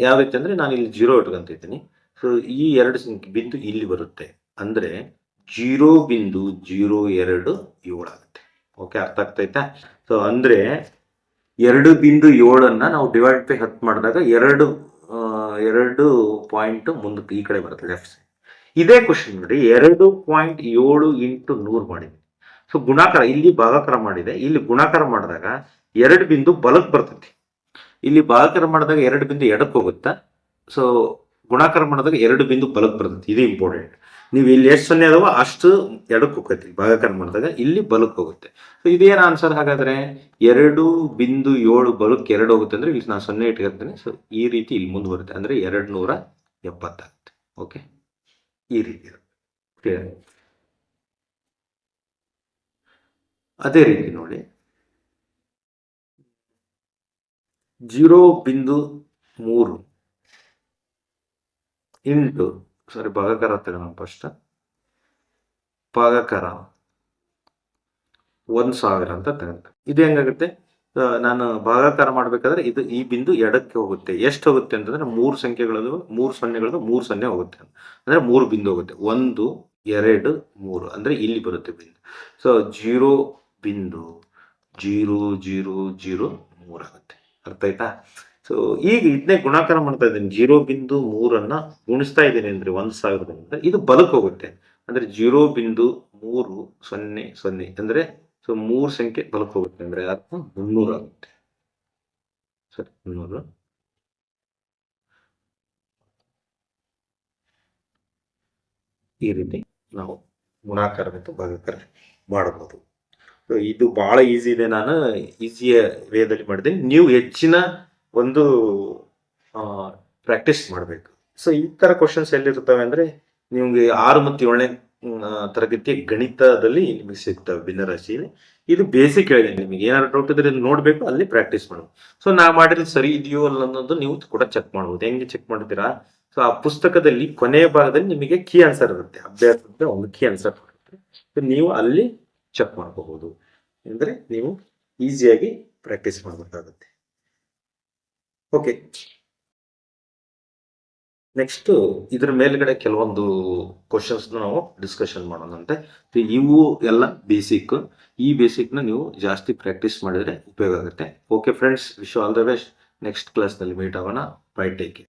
ಯಾವ ರೀತಿ ಅಂದ್ರೆ ನಾನು ಇಲ್ಲಿ ಜೀರೋ ಇಟ್ಕೊಂತಿದ್ದೀನಿ. ಸೊ ಈ ಎರಡು ಸಂಖ್ಯೆ ಬಿಂದು ಇಲ್ಲಿ ಬರುತ್ತೆ. ಅಂದ್ರೆ ಜೀರೋ ಬಿಂದು ಜೀರೋ ಎರಡು ಏಳಾಗುತ್ತೆ. ಓಕೆ ಅರ್ಥ ಆಗ್ತೈತಾ? ಸೊ ಅಂದ್ರೆ ಎರಡು ಬಿಂದು ಏಳನ್ನು ನಾವು ಡಿವೈಡ್ ಬೈ ಹತ್ತು ಮಾಡಿದಾಗ ಎರಡು ಎರಡು ಪಾಯಿಂಟ್ ಮುಂದಕ್ಕೆ ಈ ಕಡೆ ಬರುತ್ತೆ ಲೆಫ್ಟ್ ಸೈಡ್ ಇದೇ ಕ್ವಶನ್ ನೋಡಿ, ಎರಡು ಪಾಯಿಂಟ್ ಏಳು ಇಂಟು ನೂರು ಮಾಡಿದೆ ಸೊ ಗುಣಾಕಾರ, ಇಲ್ಲಿ ಭಾಗಾಕಾರ ಮಾಡಿದೆ. ಇಲ್ಲಿ ಗುಣಾಕಾರ ಮಾಡಿದಾಗ ಎರಡು ಬಿಂದು ಬಲಕ್ಕೆ ಬರ್ತೈತಿ. ಇಲ್ಲಿ ಭಾಗಾಕಾರ ಮಾಡಿದಾಗ ಎರಡು ಬಿಂದು ಎಡಕ್ಕೆ ಹೋಗುತ್ತಾ? ಸೊ ಗುಣಾಕಾರ ಮಾಡಿದಾಗ ಎರಡು ಬಿಂದು ಬಲಕ್ಕೆ ಬರ್ತೈತಿ. ಇದು ಇಂಪಾರ್ಟೆಂಟ್ ನೀವು ಇಲ್ಲಿ ಎಷ್ಟು ಸೊನ್ನೆ ಅದಾವ ಅಷ್ಟು ಎಡಕ್ಕೆ ಹೋಗೈತಿ ಭಾಗಕರಣ ಮಾಡಿದಾಗ ಇಲ್ಲಿ ಬಲಕ್ಕೆ ಹೋಗುತ್ತೆ. ಸೊ ಇದೇನು ಆನ್ಸರ್ ಹಾಗಾದ್ರೆ? ಎರಡು ಬಿಂದು ಏಳು ಬಲಕ್ಕೆ ಎರಡು ಹೋಗುತ್ತೆ ಅಂದ್ರೆ ಇಲ್ಲಿ ನಾನು ಸೊನ್ನೆ ಇಟ್ಕೊಳ್ತೇನೆ. ಸೊ ಈ ರೀತಿ ಇಲ್ಲಿ ಮುಂದೆ ಬರುತ್ತೆ ಅಂದ್ರೆ ಎರಡು ನೂರ ಎಪ್ಪತ್ತಾಗುತ್ತೆ ಓಕೆ ಈ ರೀತಿ ಅದೇ ರೀತಿ ನೋಡಿ. ಜೀರೋ ಬಿಂದು ಮೂರು ಇಂಟು ಸಾರಿ, ಭಾಗಕಾರ ತಗೋಣ ಫಸ್ಟ್ ಭಾಗಕಾರ ಒಂದು ಸಾವಿರ ಅಂತ ತಗೊಂಡೆ ಇದು ಹೆಂಗಾಗುತ್ತೆ? ನಾನು ಭಾಗಾಕಾರ ಮಾಡಬೇಕಾದ್ರೆ ಇದು ಈ ಬಿಂದು ಎಡಕ್ಕೆ ಹೋಗುತ್ತೆ. ಎಷ್ಟು ಹೋಗುತ್ತೆ ಅಂತಂದ್ರೆ ಮೂರು ಸಂಖ್ಯೆಗಳದು ಮೂರು ಸೊನ್ನೆಗಳದು ಮೂರು ಸೊನ್ನೆ ಹೋಗುತ್ತೆ. ಅಂದ್ರೆ ಮೂರು ಬಿಂದು ಹೋಗುತ್ತೆ. ಒಂದು, ಎರಡು, ಮೂರು. ಅಂದ್ರೆ ಇಲ್ಲಿ ಬರುತ್ತೆ ಬಿಂದು. ಸೊ ಜೀರೋ ಬಿಂದು ಜೀರೋ ಜೀರೋ ಜೀರೋ, ಮೂರು ಆಗುತ್ತೆ. ಅರ್ಥ ಆಯ್ತಾ? ಸೊ ಈಗ ಇದನ್ನೇ ಗುಣಾಕಾರ ಮಾಡ್ತಾ ಇದ್ದೀನಿ. ಜೀರೋ ಬಿಂದು ಮೂರನ್ನ ಗುಣಿಸ್ತಾ ಇದ್ದೀನಿ ಅಂದ್ರೆ ಒಂದ್ ಸಾವಿರದಿಂದ ಇದು ಬದುಕು ಹೋಗುತ್ತೆ. ಅಂದ್ರೆ ಜೀರೋ ಬಿಂದು ಮೂರು ಸೊನ್ನೆ ಸೊನ್ನೆ ಅಂದ್ರೆ ಸೊ ಮೂರು ಸಂಖ್ಯೆ ಬದುಕು ಹೋಗುತ್ತೆ ಅಂದ್ರೆ ಅರ್ಥ ಮುನ್ನೂರು ಆಗುತ್ತೆ. ಸರಿ, ಮುನ್ನೂರು. ಈ ರೀತಿ ನಾವು ಗುಣಾಕಾರ ಮತ್ತು ಭಾಗಾಕಾರ ಮಾಡಬಹುದು ಇದು ಬಹಳ ಈಸಿ ಇದೆ. ನಾನು ಈಸಿಯ ವೇದಲ್ಲಿ ಮಾಡಿದೆ ನೀವು ಹೆಚ್ಚಿನ ಒಂದು ಪ್ರಾಕ್ಟೀಸ್ ಮಾಡಬೇಕು. ಸೊ ಈ ಥರ ಕ್ವಶನ್ಸ್ ಎಲ್ಲಿರ್ತವೆ ಅಂದ್ರೆ ನಿಮಗೆ ಆರು ಮತ್ತು ಏಳನೇ ತರಗತಿಯ ಗಣಿತದಲ್ಲಿ ನಿಮಗೆ ಸಿಗ್ತವೆ ಭಿನ್ನರಾಶಿಯಲ್ಲಿ. ಇದು ಬೇಸಿಕ್ ಹೇಳಿದೆ ನಿಮಗೆ. ಏನಾದ್ರು ಡೌಟ್ ಇದ್ರೆ ನೋಡಬೇಕು ಅಲ್ಲಿ ಪ್ರಾಕ್ಟೀಸ್ ಮಾಡೋದು ಸೊ ನಾ ಮಾಡಿರೋದು ಸರಿ ಇದೆಯೋ ಅಲ್ಲ ಅನ್ನೋದು ನೀವು ಕೂಡ ಚೆಕ್ ಮಾಡ್ಬೋದು. ಹೆಂಗೆ ಚೆಕ್ ಮಾಡ್ತೀರಾ? ಸೊ ಆ ಪುಸ್ತಕದಲ್ಲಿ ಕೊನೆಯ ಭಾಗದಲ್ಲಿ ನಿಮಗೆ ಕೀ ಆನ್ಸರ್ ಇರುತ್ತೆ. ಅಭ್ಯಾಸದ ಒಂದು ಕೀ ಆನ್ಸರ್ So, ನೀವು ಅಲ್ಲಿ ಚೆಕ್ ಮಾಡಬಹುದು. ಅಂದ್ರೆ ನೀವು ಈಸಿಯಾಗಿ ಪ್ರಾಕ್ಟೀಸ್ ಮಾಡಬೇಕಾಗುತ್ತೆ. ಓಕೆ ನೆಕ್ಸ್ಟ್ ಇದ್ರ ಮೇಲ್ಗಡೆ ಕೆಲವೊಂದು ಕ್ವಶನ್ಸ್ ನಾವು ಡಿಸ್ಕಷನ್ ಮಾಡೋದಂತೆ ನೀವು ಎಲ್ಲ ಬೇಸಿಕ್ ಈ ಬೇಸಿಕ್ನ ನೀವು ಜಾಸ್ತಿ ಪ್ರಾಕ್ಟೀಸ್ ಮಾಡಿದ್ರೆ ಉಪಯೋಗ ಆಗುತ್ತೆ. Okay friends wish all the best next ಕ್ಲಾಸ್ನಲ್ಲಿ ಮೀಟ್ ಆಗೋಣ. Bye take